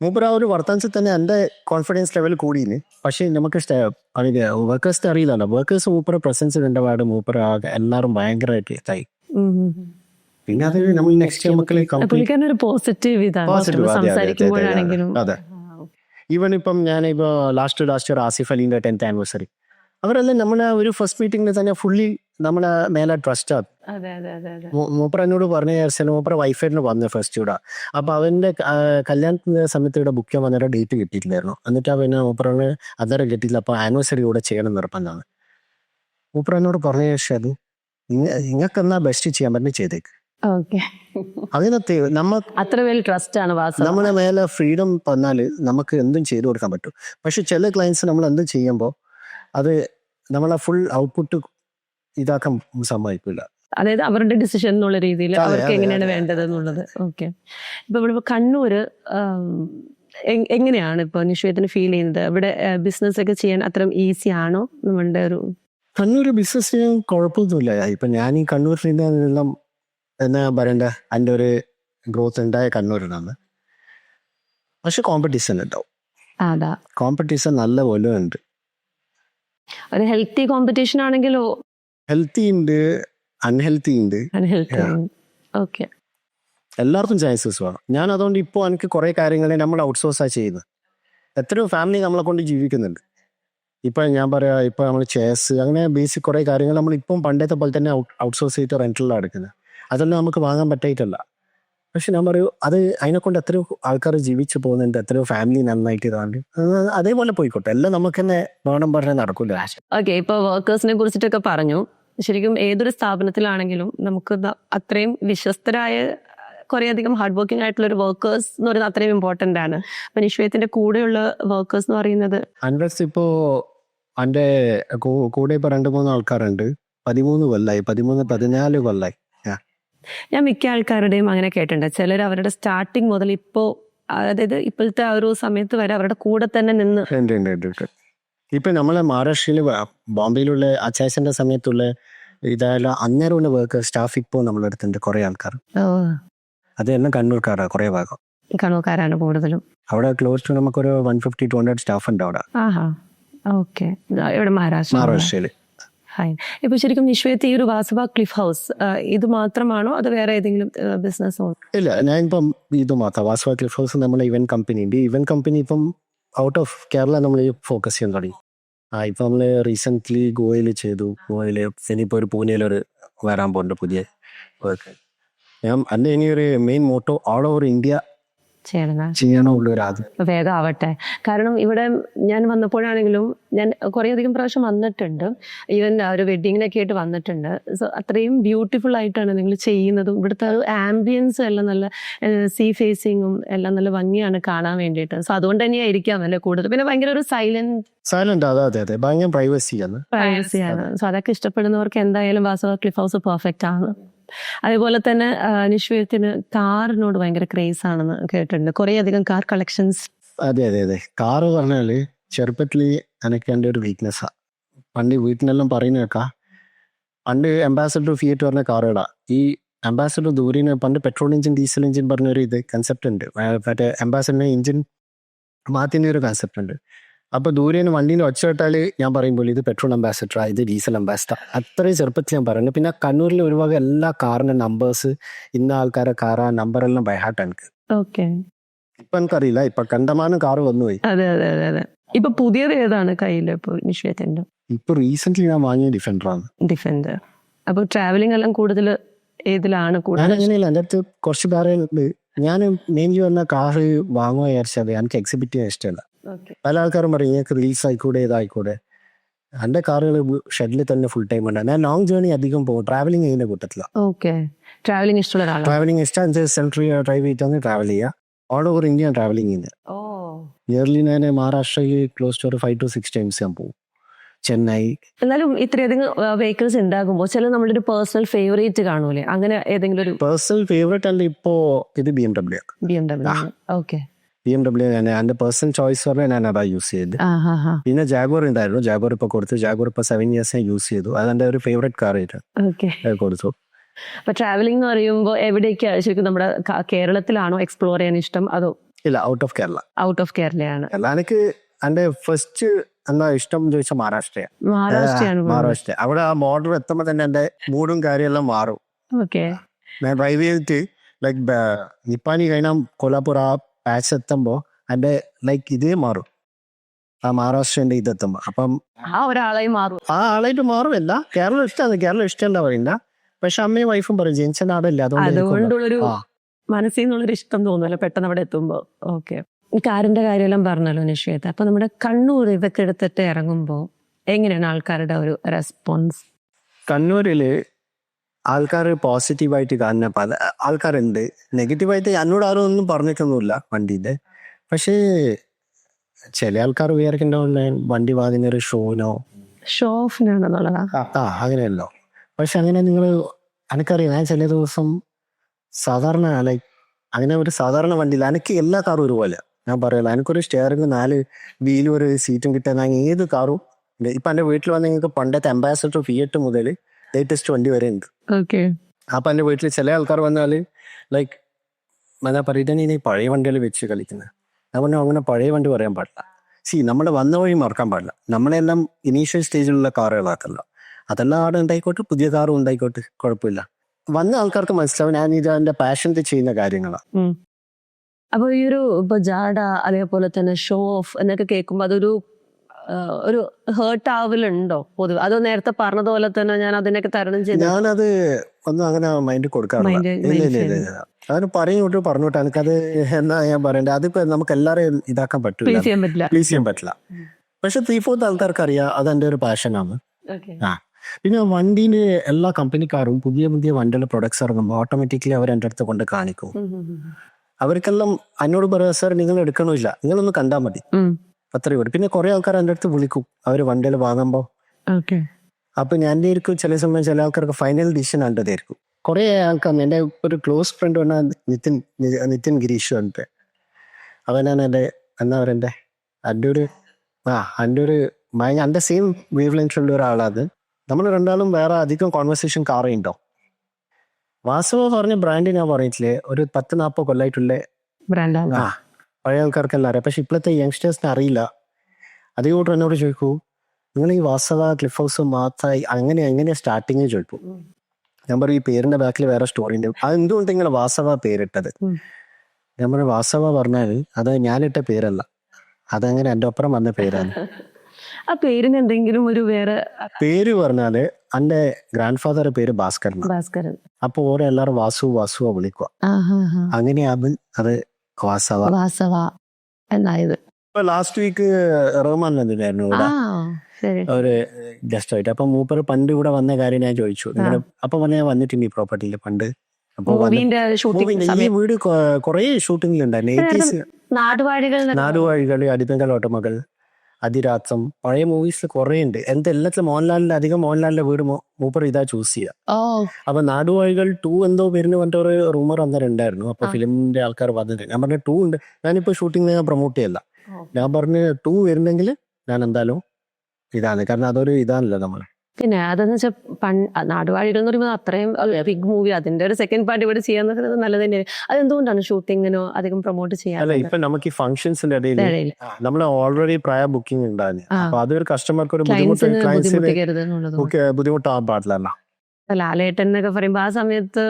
മൂപ്പർ ആ ഒരു വർത്തമാനത്തിൽ തന്നെ എന്റെ കോൺഫിഡൻസ് ലെവൽ കൂടിയിന് പക്ഷേ നമുക്ക് വർക്കേഴ്സ് അറിയില്ലല്ലോ. വർക്കേഴ്സ് മൂപ്പർ പ്രസൻസ് കണ്ട പാട് മൂപ്പർ ആകെ എല്ലാവരും ഭയങ്കരമായിട്ട് ഇതായി. പിന്നെ അത് നമ്മൾ നെക്സ്റ്റ് നമുക്ക് പോസിറ്റീവ് സംസാരിക്കുമ്പോഴാണെങ്കിലും. അതെ. ഈവൻ ഇപ്പം ഞാനിപ്പോൾ ലാസ്റ്റ് ലാസ്റ്റ് ഇയർ ആസിഫ് അലീന്റെ ടെൻത്ത് ആനിവേഴ്സറി അവരെല്ലാം നമ്മളെ ഒരു ഫസ്റ്റ് മീറ്റിംഗിൽ തന്നെ ഫുള്ളി നമ്മളെ മേലെ ട്രസ്റ്റ് അതെ മൂപ്പർ എന്നോട് പറഞ്ഞ ശേഷം മൂപ്പർ വൈഫൈന് വന്നു ഫസ്റ്റ് ഇവിടെ. അപ്പൊ അവന്റെ കല്യാണ കല്യാണത്തിന്റെ സമയത്ത് ഇവിടെ ബുക്ക് ചെയ്യാൻ വന്നിട്ട് ഡേറ്റ് കിട്ടിയിട്ടില്ലായിരുന്നു. എന്നിട്ട് പിന്നെ മൂപ്പറിന് അന്നേരം കിട്ടിയില്ല അപ്പൊ ആനിവേഴ്സറി ഇവിടെ ചെയ്യണം നിർബന്ധമാണ്. മൂപ്പർ എന്നോട് പറഞ്ഞ ശേഷം അത് നിങ്ങൾക്ക് എന്നാ ബെസ്റ്റ് ചെയ്യാൻ പറ്റുന്ന ചെയ്തേക്ക്. അതിനകത്ത് നമ്മ അത്ര വലിയ ട്രസ്റ്റ് ആണ് വാസ. നമ്മളെ മേലെ ഫ്രീഡം തന്നാൽ നമുക്ക് എന്തും ചെയ്തു കൊടുക്കാൻ പറ്റും. പക്ഷെ ചില ക്ലയൻസ് നമ്മൾ എന്തും ചെയ്യുമ്പോൾ അത് നമ്മളെ ഫുൾ ഔട്ട്പുട്ട് ഇതാക്കാൻ സമ്മതിക്കില്ല അതായത് അവരുടെ ഡിസിഷൻ എന്നുള്ള രീതിയിൽ അവർക്ക് എങ്ങനെയാണ്. വേണ്ടത് എന്നുള്ളത്. ഓക്കെ ഇപ്പൊ ഇവിടെ കണ്ണൂര് എങ്ങനെയാണ് ഇപ്പൊ നിഷേധത്തിന് ഫീൽ ചെയ്യുന്നത്? ഇവിടെ ബിസിനസ് ഒക്കെ ചെയ്യാൻ അത്രയും ഈസി ആണോ? നമ്മളുടെ ഒരു കണ്ണൂർ ബിസിനസ് ചെയ്യാൻ കുഴപ്പമൊന്നുമില്ല. ഇപ്പൊ ഞാൻ ഈ കണ്ണൂരിൽ നിന്നെല്ലാം എന്നാ പറയണ്ട? എന്റെ ഒരു ഗ്രോത്ത് ഉണ്ടായ കണ്ണൂരിനാണ് പക്ഷെ കോമ്പറ്റീഷൻ ഉണ്ടാവും. കോമ്പറ്റീഷൻ നല്ല പോലെ ഉണ്ട് ഒരു ഹെൽത്തി കോമ്പറ്റീഷൻ ആണെങ്കിലോ? ഹെൽത്തി ഉണ്ട്. അൺഹെൽത്തി ഉണ്ട്. ഓക്കെ എല്ലാവർക്കും ചാൻസസ് വേണം ഞാൻ അതുകൊണ്ട് ഇപ്പോൾ എനിക്ക് കുറേ കാര്യങ്ങൾ നമ്മൾ ഔട്ട്സോഴ്സാണ് ചെയ്യുന്നത്. എത്രയോ ഫാമിലി നമ്മളെ കൊണ്ട് ജീവിക്കുന്നുണ്ട്. ഇപ്പൊ ഞാൻ പറയാ ഇപ്പൊ നമ്മൾ ചേസ് അങ്ങനെ ബേസിക് കുറേ കാര്യങ്ങൾ നമ്മൾ ഇപ്പം പണ്ടത്തെ പോലെ തന്നെ ഔട്ട്സോഴ്സ് ചെയ്തിട്ട് റെന്റിലാണ് എടുക്കുന്നത് അതൊന്നും നമുക്ക് വാങ്ങാൻ പറ്റായിട്ടല്ല. പക്ഷെ ഞാൻ പറയൂ അത് അതിനെ കൊണ്ട് എത്രയോ ആൾക്കാർ ജീവിച്ചു പോകുന്നുണ്ട് എത്രയോ ഫാമിലി നന്നായിട്ട് ഇതാണ്ട്. അത് അതേപോലെ പോയിക്കോട്ടെ. എല്ലാം നമുക്ക് തന്നെ വേണം പറഞ്ഞാൽ നടക്കില്ല ഓക്കെ ഇപ്പൊ വർക്കേഴ്സിനെ കുറിച്ചിട്ടൊക്കെ പറഞ്ഞു. ശരിക്കും ഏതൊരു സ്ഥാപനത്തിലാണെങ്കിലും നമുക്ക് അത്രയും വിശ്വസ്തരായ കുറേയധികം ഹാർഡ് വർക്കിംഗ് ആയിട്ടുള്ള ഒരു വർക്കേഴ്സ് എന്ന് പറയുന്നത് അത്രയും ഇമ്പോർട്ടന്റ് ആണ്. അപ്പൊ നിശ്വയത്തിന്റെ കൂടെയുള്ള വർക്കേഴ്സ് എന്ന് പറയുന്നത് അൻഡ്രസ് ഇപ്പോ എന്റെ കൂടെ ഇപ്പൊ രണ്ട് മൂന്ന് ആൾക്കാരുണ്ട്. പതിമൂന്ന് കൊല്ലായി. പതിമൂന്ന് പതിനാല് കൊല്ലായി. ഞാൻ മിക്ക ആൾക്കാരുടെയും അങ്ങനെ കേട്ടിട്ടുണ്ട്. ചിലർ അവരുടെ സ്റ്റാർട്ടിങ് മുതൽ ഇപ്പോ അതായത് ഇപ്പോഴത്തെ ആ ഒരു സമയത്ത് വരെ അവരുടെ കൂടെ തന്നെ നിന്ന് ഇപ്പൊ നമ്മളെ മഹാരാഷ്ട്രയിൽ ബോംബെയിലുള്ള അച്ചാച്ചന്റെ സമയത്തുള്ള ഇതായാലും അന്നേരമുള്ള വർക്ക് സ്റ്റാഫ് ഇപ്പോ നമ്മളെ അടുത്തുണ്ട് കുറെ ആൾക്കാർ. അത് തന്നെ കണ്ണൂർക്കാരാ കുറെ ഭാഗം. കണ്ണൂർക്കാരാണ് കൂടുതലും. അവിടെ ക്ലോസ് ടു നമുക്കൊരു one fifty to hundred staff ഉണ്ട് അവിടെ. ഓക്കെ. ഇവിടെ മഹാരാഷ്ട്ര മഹാരാഷ്ട്രയിൽ ഫൈൻ. ഇപ്പൊ ശരിക്കും നിശ്വയത്തെ ഈ ഒരു വാസവ ക്ലിഫ് ഹൗസ് ഇത് മാത്രമാണോ അത് വേറെ ഏതെങ്കിലും ബിസിനസ് ഇല്ല ഞാൻ ഇപ്പം ഇത് മാത്രം വാസവ ക്ലിഫ് ഹൗസ് നമ്മളെ ഇവന്റ് കമ്പനി ഉണ്ട്. ഇവന്റ് കമ്പനി ഇപ്പം ഔട്ട് ഓഫ് കേരള നമ്മൾ ഫോക്കസ് ചെയ്യാൻ തുടങ്ങി. ആ ഇപ്പൊ നമ്മൾ റീസെന്റ് ഗോവയിൽ ചെയ്തു. ഗോവയിൽ ഇനിയിപ്പോ ഒരു പൂനെയിൽ ഒരു വരാൻ പോകുന്നുണ്ട് പുതിയ വർക്ക് ഞാൻ എന്റെ ഇനി ഒരു main motto all over India ചെയ്യണം ചെയ്യണമുള്ള ആദ്യം. കാരണം ഇവിടെ ഞാൻ വന്നപ്പോഴാണെങ്കിലും ഞാൻ കുറേയധികം പ്രാവശ്യം വന്നിട്ടുണ്ട്. ഈവൻ ഒരു വെഡ്ഡിങ്ങിനൊക്കെ ആയിട്ട് വന്നിട്ടുണ്ട്. സോ അത്രയും ബ്യൂട്ടിഫുൾ ആയിട്ടാണ് നിങ്ങൾ ചെയ്യുന്നതും. ഇവിടുത്തെ ആംബിയൻസ് എല്ലാം നല്ല സീ ഫേസിങ്ങും എല്ലാം നല്ല ഭംഗിയാണ് കാണാൻ വേണ്ടിയിട്ട്. സോ അതുകൊണ്ട് തന്നെയായിരിക്കാം അല്ലേ കൂടുതൽ. പിന്നെ ഭയങ്കര ഒരു സൈലന്റ് സൈലന്റ് അതെ അതെ അതെ. ഭയങ്കര പ്രൈവസി ആണ്. പ്രൈവസി ആണ്. സോ അതൊക്കെ ഇഷ്ടപ്പെടുന്നവർക്ക് എന്തായാലും വാസവ ക്ലിഫ് ഹൗസ് പെർഫെക്റ്റ് ആണ്. അതേപോലെ തന്നെ അനുശ്വരത്തിന് കാറിനോട് ഭയങ്കര ക്രേസ് ആണെന്ന് കേട്ടിട്ടുണ്ട്. കുറേ അധികം കാർ കളക്ഷൻസ് അതെ അതെ. അതെ കാറ് പറഞ്ഞാൽ ചെറുപ്പത്തിൽ എനിക്ക് എന്റെ ഒരു വീക്ക്നെസ്സാ പണ്ട് വീട്ടിനെല്ലാം പറയുന്ന കേൾക്കാം. പണ്ട് അംബാസഡർ ഫിയറ്റ് പറഞ്ഞ കാറുകളാ ഈ അംബാസഡർ ദൂരിന് പണ്ട് പെട്രോൾ എഞ്ചിൻ ഡീസൽ എഞ്ചിൻ പറഞ്ഞൊരു ഇത് കൺസെപ്റ്റ് ഉണ്ട്. മറ്റേ അംബാസഡറിന്റെ എഞ്ചിൻ മാറ്റുന്ന ഒരു കൺസെപ്റ്റ് ഉണ്ട്. അപ്പൊ ദൂരേന്ന് വണ്ടിയിൽ ഒച്ച കേട്ടാൽ ഞാൻ പറയുമ്പോൾ ഇത് പെട്രോൾ അംബാസഡറാ ഇത് ഡീസൽ അംബാസിഡർ അത്രയും ചെറുപ്പത്തിൽ ഞാൻ പറയുന്നത് പിന്നെ കണ്ണൂരിൽ ഒരു വക എല്ലാ കാറിന്റെ നമ്പേഴ്സ് ഇന്ന ആൾക്കാരെ കാർ ആ നമ്പറെല്ലാം ബൈഹാർട്ട് എനിക്ക്. ഓക്കെ. ഇപ്പൊ എനിക്കറിയില്ല ഇപ്പൊ കണ്ടമാനം കാറ് വന്നുപോയി. അതെ അതെ അതെ അതെ. ഇപ്പൊ പുതിയത് ഏതാണ് കയ്യിൽ ഇപ്പൊ നിശ്വയത്തിന്റെ ഇപ്പൊ റീസെന്റ് ഞാൻ വാങ്ങിയ ഡിഫൻഡറാണ് ഡിഫൻഡർ അപ്പൊ ട്രാവലിംഗ് എല്ലാം കൂടുതൽ ഏതിലാണ് ഞാൻ കൂടുതൽ അങ്ങനെയല്ല എന്റെ അടുത്ത് കുറച്ച് പേരെ ഞാൻ മെയിൻലി വന്ന കാറ് വാങ്ങുക വിചാരിച്ചത് എനിക്ക് എക്സിബിറ്റ് ചെയ്യാൻ ഇഷ്ടമല്ല. പല ആൾക്കാരും പറയും ഞങ്ങൾക്ക് റീൽസ് ആയിക്കൂടെ ഇതായിക്കൂടെ. എന്റെ കാറുകൾ ഷെഡിൽ തന്നെ ഫുൾ ടൈം ഉണ്ട്. ഞാൻ ലോങ് ജേർണി അധികം പോകും. ട്രാവലിംഗ് ചെയ്യുന്ന കൂട്ടത്തിലാണ് ട്രാവലിംഗ് ഇഷ്ടമുള്ള ട്രാവലിംഗ് ഇഷ്ടം സെൽഫ് ഡ്രൈവ് ചെയ്തിട്ടാണ് ട്രാവൽ ചെയ്യുക ഓൾ ഓവർ ഇന്ത്യ ട്രാവലിംഗ് ചെയ്യുന്നത് ഇയർലി ഞാൻ മഹാരാഷ്ട്രയിൽ ക്ലോസ് ടു ഒരു ഫൈവ് ടു സിക്സ് ടൈംസ് ഞാൻ പോകും. ചെന്നൈ. എന്നാലും ഇത്രയധികം വെഹിക്കിൾസ് ഉണ്ടാകുമ്പോൾ ചില നമ്മുടെ ഒരു പേഴ്സണൽ ഫേവറേറ്റ് കാണൂലേ? അങ്ങനെ ഏതെങ്കിലും ഒരു പേഴ്സണൽ ഫേവറേറ്റ് അല്ല ഇപ്പോ ഇത് B M W B M W okay B M W ഞാൻ എന്റെ പേഴ്സണൽ ചോയ്സ് പറഞ്ഞാൽ ഞാൻ അതാ യൂസ് ചെയ്ത് പിന്നെ ജാഗോർ ഉണ്ടായിരുന്നു. ജാഗോർ ഇപ്പൊ കൊടുത്തു. ജാഗോർ ഇപ്പൊ സെവൻ ഇയേഴ്സ് ഞാൻ യൂസ് ചെയ്തു. അത് എന്റെ ഒരു ഫേവറേറ്റ് കാർ ആയിട്ട് കൊടുത്തു. അപ്പൊ ട്രാവലിംഗ് എന്ന് പറയുമ്പോൾ എവിടേക്കാണ് ശരിക്കും നമ്മുടെ കേരളത്തിലാണോ എക്സ്പ്ലോർ ചെയ്യാൻ ഇഷ്ടം? അതോ ഇല്ല out of Kerala out of കേരളയാണ് Kerala എനിക്ക് എന്റെ ഫസ്റ്റ് എന്താ ഇഷ്ടം ചോദിച്ചാൽ മഹാരാഷ്ട്രയാണ്. മഹാരാഷ്ട്ര. അവിടെ ആ മോഡൽ എത്തുമ്പോൾ തന്നെ എന്റെ മൂഡും കാര്യമെല്ലാം മാറും. ഞാൻ ഡ്രൈവ് ചെയ്തിട്ട് ലൈക്ക് നിപ്പാനി കഴിഞ്ഞാൽ കൊലാപൂർ ആ പാച്ച് എത്തുമ്പോൾ അതിന്റെ ലൈക്ക് ഇതേ മാറും. ആ മഹാരാഷ്ട്രന്റെ ഇതെത്തുമ്പോൾ അപ്പം ആ ഒരാളായി മാറും. ആ ആളായിട്ട് മാറുമല്ല കേരളം ഇഷ്ടമാണ് കേരളം ഇഷ്ടമല്ല പറയില്ല. പക്ഷെ അമ്മയും വൈഫും പറയും ജനിച്ച നാടല്ല അതുകൊണ്ടുള്ളൊരു. മനസ്സിൽ നിന്നുള്ളൊരു ഇഷ്ടം തോന്നുമല്ലോ പെട്ടെന്ന് അവിടെ എത്തുമ്പോൾ ഓക്കെ കാറിന്റെ കാര്യമെല്ലാം പറഞ്ഞല്ലോ നിശ്ചയത്തെ അപ്പൊ നമ്മുടെ കണ്ണൂർ ഇതൊക്കെ എടുത്തിട്ട് ഇറങ്ങുമ്പോൾ എങ്ങനെയാണ് ആൾക്കാരുടെ ഒരു റെസ്പോൺസ് കണ്ണൂരിൽ ആൾക്കാർ പോസിറ്റീവായിട്ട് കാണുന്ന പല ആൾക്കാരുണ്ട്. നെഗറ്റീവായിട്ട് എന്നോട് ആരും ഒന്നും പറഞ്ഞിട്ടൊന്നുമില്ല വണ്ടീന്റെ പക്ഷേ ചില ആൾക്കാർ വിചാരിക്കേണ്ട വണ്ടി വാങ്ങുന്ന ഒരു ഷോനോ ഷോ ഓഫിനാണെന്നുള്ളതാ ആ അങ്ങനെയല്ലോ. പക്ഷെ അങ്ങനെ നിങ്ങൾ എനിക്കറിയാം ഞാൻ ചില ദിവസം സാധാരണ ലൈക്ക് അങ്ങനെ ഒരു സാധാരണ വണ്ടിയില്ല എനിക്ക് എല്ലാ കാറും ഒരുപോലെ. ഞാൻ പറയല എനിക്കൊരു സ്റ്റിയറിംഗ് നാല് വീലും ഒരു സീറ്റും കിട്ടാൻ ഏത് കാറും. ഇപ്പൊ എന്റെ വീട്ടിൽ വന്ന് നിങ്ങൾക്ക് പണ്ടത്തെ അംബാസഡർ ഫിയറ്റ് മുതൽ ലേറ്റസ്റ്റ് വണ്ടി വരെ ഉണ്ട് ഓക്കെ അപ്പൊ എന്റെ വീട്ടിൽ ചില ആൾക്കാർ വന്നാൽ ലൈക്ക് എന്താ പറയുന്ന നീ പഴയ വണ്ടികൾ വെച്ച് കളിക്കുന്നത്. ഞാൻ പറഞ്ഞു അങ്ങനെ പഴയ വണ്ടി പറയാൻ പാടില്ല. സി നമ്മൾ വന്ന വഴി മറക്കാൻ പാടില്ല. നമ്മളെല്ലാം ഇനീഷ്യൽ സ്റ്റേജിലുള്ള കാറുകളാക്കല്ല. അതെല്ലാം ആടെ ഉണ്ടായിക്കോട്ടെ പുതിയ കാറും ഉണ്ടായിക്കോട്ടെ കുഴപ്പമില്ല. വന്ന ആൾക്കാർക്ക് മനസ്സിലാവും ഞാൻ ഇത് എന്റെ പാഷനിൽ ചെയ്യുന്ന കാര്യങ്ങളാണ് അപ്പൊ ഈ ഒരു ഇപ്പൊ ജാഡ അതേപോലെ തന്നെ ഷോ ഓഫ് എന്നൊക്കെ കേൾക്കുമ്പോൾ അതൊരു ഒരു ഹേർട്ട് ആവലുണ്ടോ? പൊതുവെ അത് നേരത്തെ പറഞ്ഞതുപോലെ തന്നെ ഞാൻ അതിനൊക്കെ തരണം ചെയ്തു ഞാനത് ഒന്നും അങ്ങനെ മൈൻഡ് കൊടുക്കാറില്ല. Mind- ഇല്ല ഇല്ല. അതിന് പറയൂട്ട് പറഞ്ഞോട്ടെ എനിക്കത് എന്നാ ഞാൻ പറയണ്ടേ? അതിപ്പോ നമുക്ക് എല്ലാരെയും ഇതാക്കാൻ പറ്റില്ല. പ്ലീസ് ചെയ്യാൻ പറ്റില്ല. പക്ഷെ ത്രീ ഫോർത്ത് ആൾക്കാർക്ക് അറിയാം അത് എന്റെ ഒരു പാഷനാണ് ആ. പിന്നെ വണ്ടീന്റെ എല്ലാ കമ്പനിക്കാരും പുതിയ പുതിയ വണ്ടിയുടെ പ്രൊഡക്ട്സ് ഇറങ്ങുമ്പോൾ ഓട്ടോമാറ്റിക്കലി അവർ എന്റെ അടുത്ത് കൊണ്ട് കാണിക്കും. അവർക്കെല്ലാം എന്നോട് പറയാ സാർ നിങ്ങൾ എടുക്കണമില്ല നിങ്ങളൊന്ന് കണ്ടാൽ മതി. അത്രയും ഉള്ളൂ. പിന്നെ കുറെ ആൾക്കാർ എന്റെ അടുത്ത് വിളിക്കും. അവർ വണ്ടിയിൽ വാങ്ങുമ്പോൾ ഓക്കെ. അപ്പൊ ഞാൻ ആയിരിക്കും ചില സമയം ചില ആൾക്കാർക്ക് ഫൈനൽ ഡിസിഷൻ ആണ്ടതായിരിക്കും കുറെ ആൾക്കാർ എന്റെ ഒരു ക്ലോസ് ഫ്രണ്ട് വന്ന നിതിൻ നിതിൻ ഗിരീഷ് ഉണ്ട് അവനാണ് എന്റെ എന്നാ പറയണ്ടെ എന്റെ ഒരു ആ എന്റെ ഒരു എന്റെ സെയിം വേവ് ലെങ്ത്തുള്ള ഒരാളാണ് നമ്മൾ രണ്ടാളും വേറെ അധികം കോൺവെർസേഷൻ കാറുണ്ടോ വാസവ പറഞ്ഞ ബ്രാൻഡ് ഞാൻ പറഞ്ഞിട്ടില്ലേ? ഒരു പത്ത് നാൽപ്പത് കൊല്ലായിട്ടുള്ള ബ്രാൻഡാണ് ആ. പഴയ ആൾക്കാർക്കെല്ലാം അറിയാം പക്ഷെ ഇപ്പോഴത്തെ യങ്സ്റ്റേഴ്സിന് അറിയില്ല. അതേ കൂട്ടർ എന്നോട് ചോദിക്കൂ നിങ്ങൾ ഈ വാസവ ക്ലിഫ് ഹൗസ് മാത്രമായി അങ്ങനെ അങ്ങനെ സ്റ്റാർട്ടിങ് ചോദിക്കും? ഞാൻ പറയും ഈ പേരിന്റെ ബാക്കിൽ വേറെ സ്റ്റോറി ഉണ്ട്. അത് എന്തുകൊണ്ട് നിങ്ങൾ വാസവ പേരിട്ടത്. ഞാൻ പറയും വാസവ പറഞ്ഞാൽ അത് ഞാനിട്ട പേരല്ല. അതങ്ങനെ എന്റെ ഒപ്പം വന്ന പേരാണ്. ആ പേരിന് എന്തെങ്കിലും ഒരു വേറെ പേര് പറഞ്ഞാൽ എന്റെ ഗ്രാൻഡ് ഫാദർ പേര് ഭാസ്കരൻ ഭാസ്കരൻ. അപ്പൊ ഓരോ എല്ലാരും വാസു വാസുവ വിളിക്കുക അങ്ങനെയാകും അത് വാസവ വാസവ എന്നായത്. ഇപ്പൊ ലാസ്റ്റ് വീക്ക് റഹ്മാൻ വന്നിട്ടായിരുന്നു ഇവിടെ. ഒരു ഗസ്റ്റ് ആയിട്ട്. അപ്പൊ മൂപ്പർ പണ്ട് ഇവിടെ വന്ന കാര്യം ഞാൻ ചോദിച്ചു. അപ്പൊ പറഞ്ഞ ഞാൻ വന്നിട്ടുണ്ട് ഈ പ്രോപ്പർട്ടിയിൽ പണ്ട്. ഈ വീട് കൊറേ ഷൂട്ടിങ്ങിലുണ്ടായിരുന്നു എയ്റ്റീസ് നാടുവാഴികൾ എന്നൊക്കെ നാടുവാഴികൾ ഓട്ടമകൾ. അതിരാത്സം പഴയ മൂവീസിൽ കുറെ ഉണ്ട് എന്താ എല്ലാത്തിലും മോഹൻലാലിന്റെ അധികം മോഹൻലാലിന്റെ വീട് മൂപ്പർ ഇതാ ചൂസ് ചെയ്യുക അപ്പൊ നാടുവാഴികൾ ടു എന്തോ പേരിന് പറഞ്ഞിട്ട് ഒരു റൂമർ അന്നേരം ഉണ്ടായിരുന്നു അപ്പൊ. ഫിലിമിന്റെ ആൾക്കാർ വന്നിട്ട് ഞാൻ പറഞ്ഞു ടു ഉണ്ട്. ഞാനിപ്പോ ഷൂട്ടിംഗ് ഞാൻ പ്രൊമോട്ട് ചെയ്യല്ല. ഞാൻ പറഞ്ഞ ടു വരുന്നെങ്കിൽ ഞാൻ എന്തായാലും ഇതാണ്. കാരണം അതൊരു ഇതാണല്ലോ നമ്മൾ പിന്നെ അതെന്ന് വെച്ചാൽ പൺ നാടുവാഴികൾ എന്ന് പറയുമ്പോൾ അത്രയും ബിഗ് മൂവി അതിന്റെ ഒരു സെക്കൻഡ് പാർട്ട് ഇവിടെ ചെയ്യാന്ന് പറയുന്നത് നല്ലത് തന്നെയാണ്. അതെന്തുകൊണ്ടാണ് ഷൂട്ടിങ്ങിനോ അധികം പ്രൊമോട്ട് ചെയ്യാൻ അല്ല ഇപ്പൊ നമുക്ക് ഈ ഫംഗ്ഷൻസിന്റെ ഇടയിൽ നമ്മൾ ഓൾറെഡി പ്രയർ ബുക്കിംഗ് ഉണ്ടായിരുന്നു. അപ്പൊ അതൊരു കസ്റ്റമർക്ക് ഒരു ബുദ്ധിമുട്ട് ബുദ്ധിമുട്ടാവാൻ പാടില്ല ലാലേട്ടൻ എന്നൊക്കെ പറയുമ്പോ ആ സമയത്ത്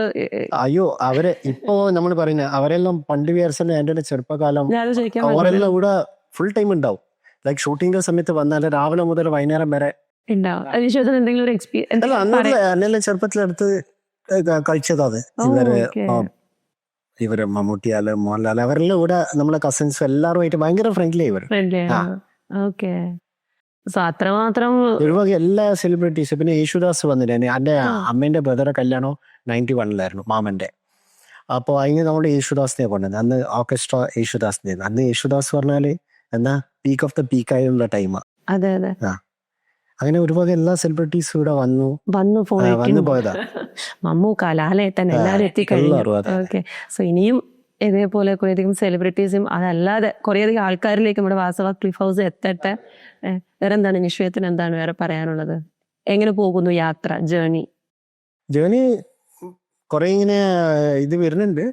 അയ്യോ അവരെ ഇപ്പോ നമ്മൾ പറയുന്ന അവരെല്ലാം പണ്ട് വിചാരിച്ചാൽ എന്റെ ചെറുപ്പകാലം. അവരെല്ലാം ഇവിടെ ഫുൾ ടൈം ഉണ്ടാവും ലൈക് ഷൂട്ടിംഗിന്റെ സമയത്ത് വന്നാൽ രാവിലെ മുതൽ വൈകുന്നേരം വരെ ഉണ്ടാവും. ചെറുപ്പത്തിലെടുത്ത് കഴിച്ചതാ ഇവർ മമ്മൂട്ടിയാൽ മോഹൻലാൽ അവരെല്ലാം ഇവിടെ നമ്മളെ കസിൻസ് എല്ലാവരുമായിട്ട് ഭയങ്കര ഫ്രണ്ട്ലി ഇവർ. ഓക്കെ. അത്രമാത്രം ഒരുപാട് എല്ലാ സെലിബ്രിറ്റീസ് പിന്നെ യേശുദാസ് വന്നിട്ട് എന്റെ അമ്മേന്റെ ബ്രദറെ കല്യാണം നയന്റി വണ്ണിലായിരുന്നു മാമന്റെ. അപ്പോൾ അതിന് നമ്മൾ യേശുദാസിനെ കൊണ്ടുവന്നത്. അന്ന് ഓർക്കസ്ട്ര യേശുദാസിനെ അന്ന് യേശുദാസ് പറഞ്ഞാൽ എന്നാ പീക്ക് ഓഫ് ദ പീക്ക് ആയുള്ള ടൈം അതെ അതെ. അങ്ങനെ ഒരുപാട് എല്ലാ സെലിബ്രിറ്റീസും ഇവിടെ വന്നു. വന്നു വന്നു പോയി പോയതാ. (laughs) മമ്മൂക്ക ലാലേട്ടൻ എല്ലാവരും എത്തിക്കഴിഞ്ഞു. ഓക്കെ. സോ ഇനിയും ഇതേപോലെ കുറേയധികം സെലിബ്രിറ്റീസും അതല്ലാതെ കുറേയധികം ആൾക്കാരിലേക്ക് നമ്മുടെ വാസവ ക്ലിഫ് ഹൗസ് എത്തട്ടെ. വേറെ എന്താണ് നിശ്ചയത്തിന് എന്താണ് വേറെ പറയാനുള്ളത്? എങ്ങനെ പോകുന്നു യാത്ര ജേണി ജേണി കുറെ ഇങ്ങനെ ഇത് വരുന്നുണ്ട്.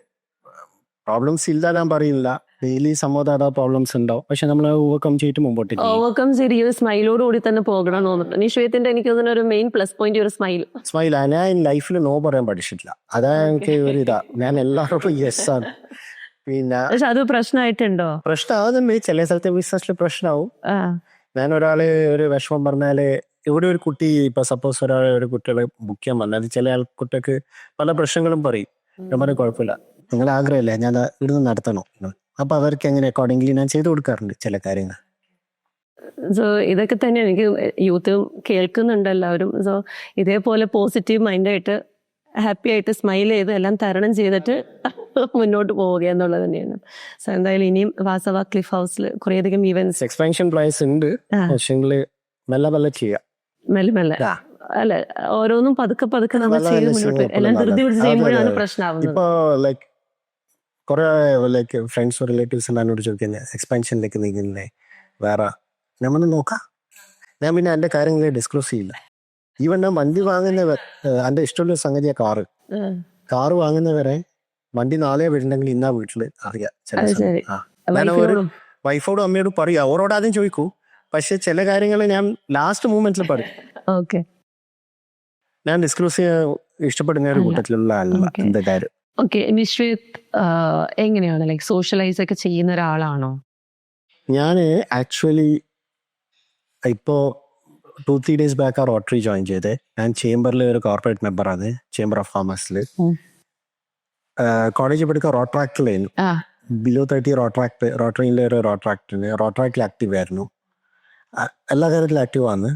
പ്രോബ്ലംസ് ഇല്ല ഞാൻ പറയില്ല ഡെയിലി സമ്മോദാത പ്രോബ്ലംസ് ഉണ്ടാവും. പക്ഷെ നമ്മൾ ഓവർകം ചെയ്തിട്ട് മുമ്പോട്ട്. ഓവർകം ചെയ്ത് ഈ ഒരു സ്മൈലോട് കൂടി തന്നെ പോകണം എന്ന് തോന്നുന്നു. നിശ്ചയത്തിന്റെ എനിക്ക് ഒരു മെയിൻ പ്ലസ് പോയിന്റ് ഒരു സ്മൈൽ സ്മൈൽ ഞാൻ ലൈഫിൽ നോ പറയാൻ പഠിച്ചിട്ടില്ല. അതാ എനിക്ക് ഒരു ഇതാ. ഞാൻ എല്ലാവർക്കും യെസ് ആണ്. പിന്നെ പക്ഷെ അത് പ്രശ്നമായിട്ടുണ്ടോ? പ്രശ്നമാകുന്നുണ്ട് ചില സ്ഥലത്തെ ബിസിനസ്സിൽ പ്രശ്നമാവും. ഞാൻ ഒരാൾ ഒരു വിഷമം പറഞ്ഞാൽ ഇവിടെ ഒരു കുട്ടി ഇപ്പൊ സപ്പോസ് ഒരാളെ ഒരു കുട്ടികളെ ബുക്ക് ചെയ്യാൻ പറഞ്ഞാൽ ചില ആൾക്കുട്ടിക്ക് പല പ്രശ്നങ്ങളും പറയും. ഞാൻ പറയും കുഴപ്പമില്ല. നിങ്ങളുടെ ആഗ്രഹമല്ലേ ഞാൻ ഇവിടുന്ന് നടത്തണോ. അപ്പൊ അവർക്ക് എങ്ങനെ അക്കോർഡിംഗ്ലി ഞാൻ ചെയ്തു കൊടുക്കാറുണ്ട് ചില കാര്യങ്ങൾ. സോ ഇതൊക്കെ തന്നെ എനിക്ക് യൂത്ത് കേൾക്കുന്നുണ്ട് എല്ലാവരും. സോ ഇതേപോലെ പോസിറ്റീവ് മൈൻഡായിട്ട് ഹാപ്പി ആയിട്ട് സ്മൈൽ ചെയ്ത് എല്ലാം തരണം ചെയ്തിട്ട് (laughs) മുന്നോട്ട് പോവുക എന്നുള്ളത് തന്നെയാണ്. സോ എന്തായാലും ഇനിയും വാസവ ക്ലിഫ് ഹൗസിൽ കുറേയധികം ഈവൻസ് എക്സ്പാൻഷൻ പ്ലേസ് ഉണ്ട്. മെല്ലെ മെല്ലെ ചെയ്യാം. മെല്ലെ മെല്ലെ. അല്ല ഓരോന്നും പതുക്കെ പതുക്കെ നമ്മൾ മുന്നോട്ട് എല്ലാം ധൃതി പിടിച്ച് ചെയ്യുമ്പോഴാണ്. പ്രശ്നമാവുന്നത് കുറെ ലൈക്ക് ഫ്രണ്ട്സ് റിലേറ്റീവ്സ് എന്നോട് ചോദിക്കുന്നത് എക്സ്പാൻഷനിലേക്ക് നീങ്ങുന്നേ വേറെ. ഞാൻ വന്ന് നോക്കാം ഞാൻ പിന്നെ എന്റെ കാര്യങ്ങൾ ഡിസ്ക്ലോസ് ചെയ്യില്ല. ഈവൻ ഞാൻ വണ്ടി വാങ്ങുന്ന എന്റെ ഇഷ്ടമുള്ള സംഗതിയാണ് കാറ് കാറ് വാങ്ങുന്നവരെ വണ്ടി നാളെ വരുന്നുണ്ടെങ്കിൽ ഇന്നാ വീട്ടിൽ അറിയാം ചില സമയം. വൈഫോടും അമ്മയോടും പറയാം അവരോട് ആദ്യം ചോദിക്കൂ. പക്ഷെ ചില കാര്യങ്ങൾ ഞാൻ ലാസ്റ്റ് മൂമെന്റിൽ പറയും. ഞാൻ ഡിസ്ക്ലോസ് ചെയ്യാൻ ഇഷ്ടപ്പെടുന്ന ഒരു. കൂട്ടത്തിലുള്ള അല്ല. എന്റെ കാര്യം. ഓക്കെ. നിശ്ചയത് എങ്ങനെയാണ്? ലൈക് സോഷ്യലൈസ് ഒക്കെ ചെയ്യുന്ന ഒരാളാണോ? ഞാൻ ആക്ച്വലി ഇപ്പോ ടു ത്രീ ഡേയ്സ് ബാക്ക് ആ റോട്ടറി ജോയിൻ ചെയ്തേ. ഞാൻ ചേംബറിൽ ഒരു കോർപ്പറേറ്റ് മെമ്പറാണ് ചേംബർ ഓഫ് കോമേഴ്സിൽ. കോളേജിൽ പഠിക്കുക റോട്രാക്ടിലായിരുന്നു ലൈൻ ബിലോ തേർട്ടി റോട്രാക്ട് റോട്ടറിയിലെ ഒരു റോട്രാക്ടിന് റോട്രാക്ടിൽ ആക്റ്റീവ് ആയിരുന്നു. എല്ലാ കാര്യത്തിലും ആക്റ്റീവ് ആണ്.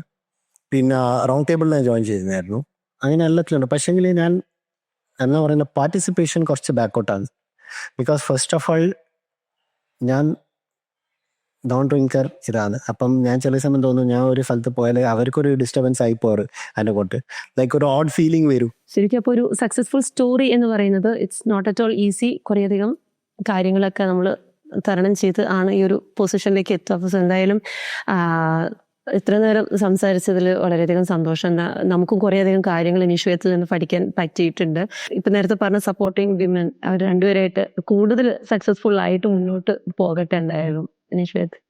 പിന്നെ റൗണ്ട് ടേബിളിൽ ഞാൻ ജോയിൻ ചെയ്തിരുന്നായിരുന്നു. അങ്ങനെ എല്ലാത്തിലുണ്ട് പക്ഷേങ്കിൽ ഞാൻ എന്താ പറയുന്നത് പാർട്ടിസിപ്പേഷൻ കുറച്ച് ബാക്കൗട്ടാണ് ബിക്കോസ് ഫസ്റ്റ് ഓഫ് ഓൾ ഞാൻ ഡോൺ ഡ്രിങ്കർ ഇതാണ്. അപ്പം ഞാൻ ചില സമയം തോന്നുന്നു ഞാൻ ഒരു സ്ഥലത്ത് പോയാൽ അവർക്കൊരു ഡിസ്റ്റർബൻസ് ആയി പോറ് അതിനെ കൊണ്ട്. ലൈക്ക് ഒരു ഓഡ് ഫീലിംഗ് വരും. ശരിക്കും അപ്പോൾ ഒരു സക്സസ്ഫുൾ സ്റ്റോറി എന്ന് പറയുന്നത് it's not at all easy കുറേയധികം കാര്യങ്ങളൊക്കെ നമ്മൾ തരണം ചെയ്ത് ആണ് ഈ ഒരു പൊസിഷനിലേക്ക് എത്തുക. അപ്പോൾ എന്തായാലും ഇത്ര നേരം സംസാരിച്ചതിൽ വളരെയധികം സന്തോഷം. നമുക്കും കുറേയധികം കാര്യങ്ങൾ നിശ്ചയത്തിൽ നിന്ന് പഠിക്കാൻ പറ്റിയിട്ടുണ്ട്. ഇപ്പം നേരത്തെ പറഞ്ഞ സപ്പോർട്ടിങ് വിമൻ അവർ രണ്ടുപേരായിട്ട് കൂടുതൽ സക്സസ്ഫുൾ ആയിട്ട് മുന്നോട്ട് പോകട്ടെ എന്തായാലും നിശ്ചയത്തിൽ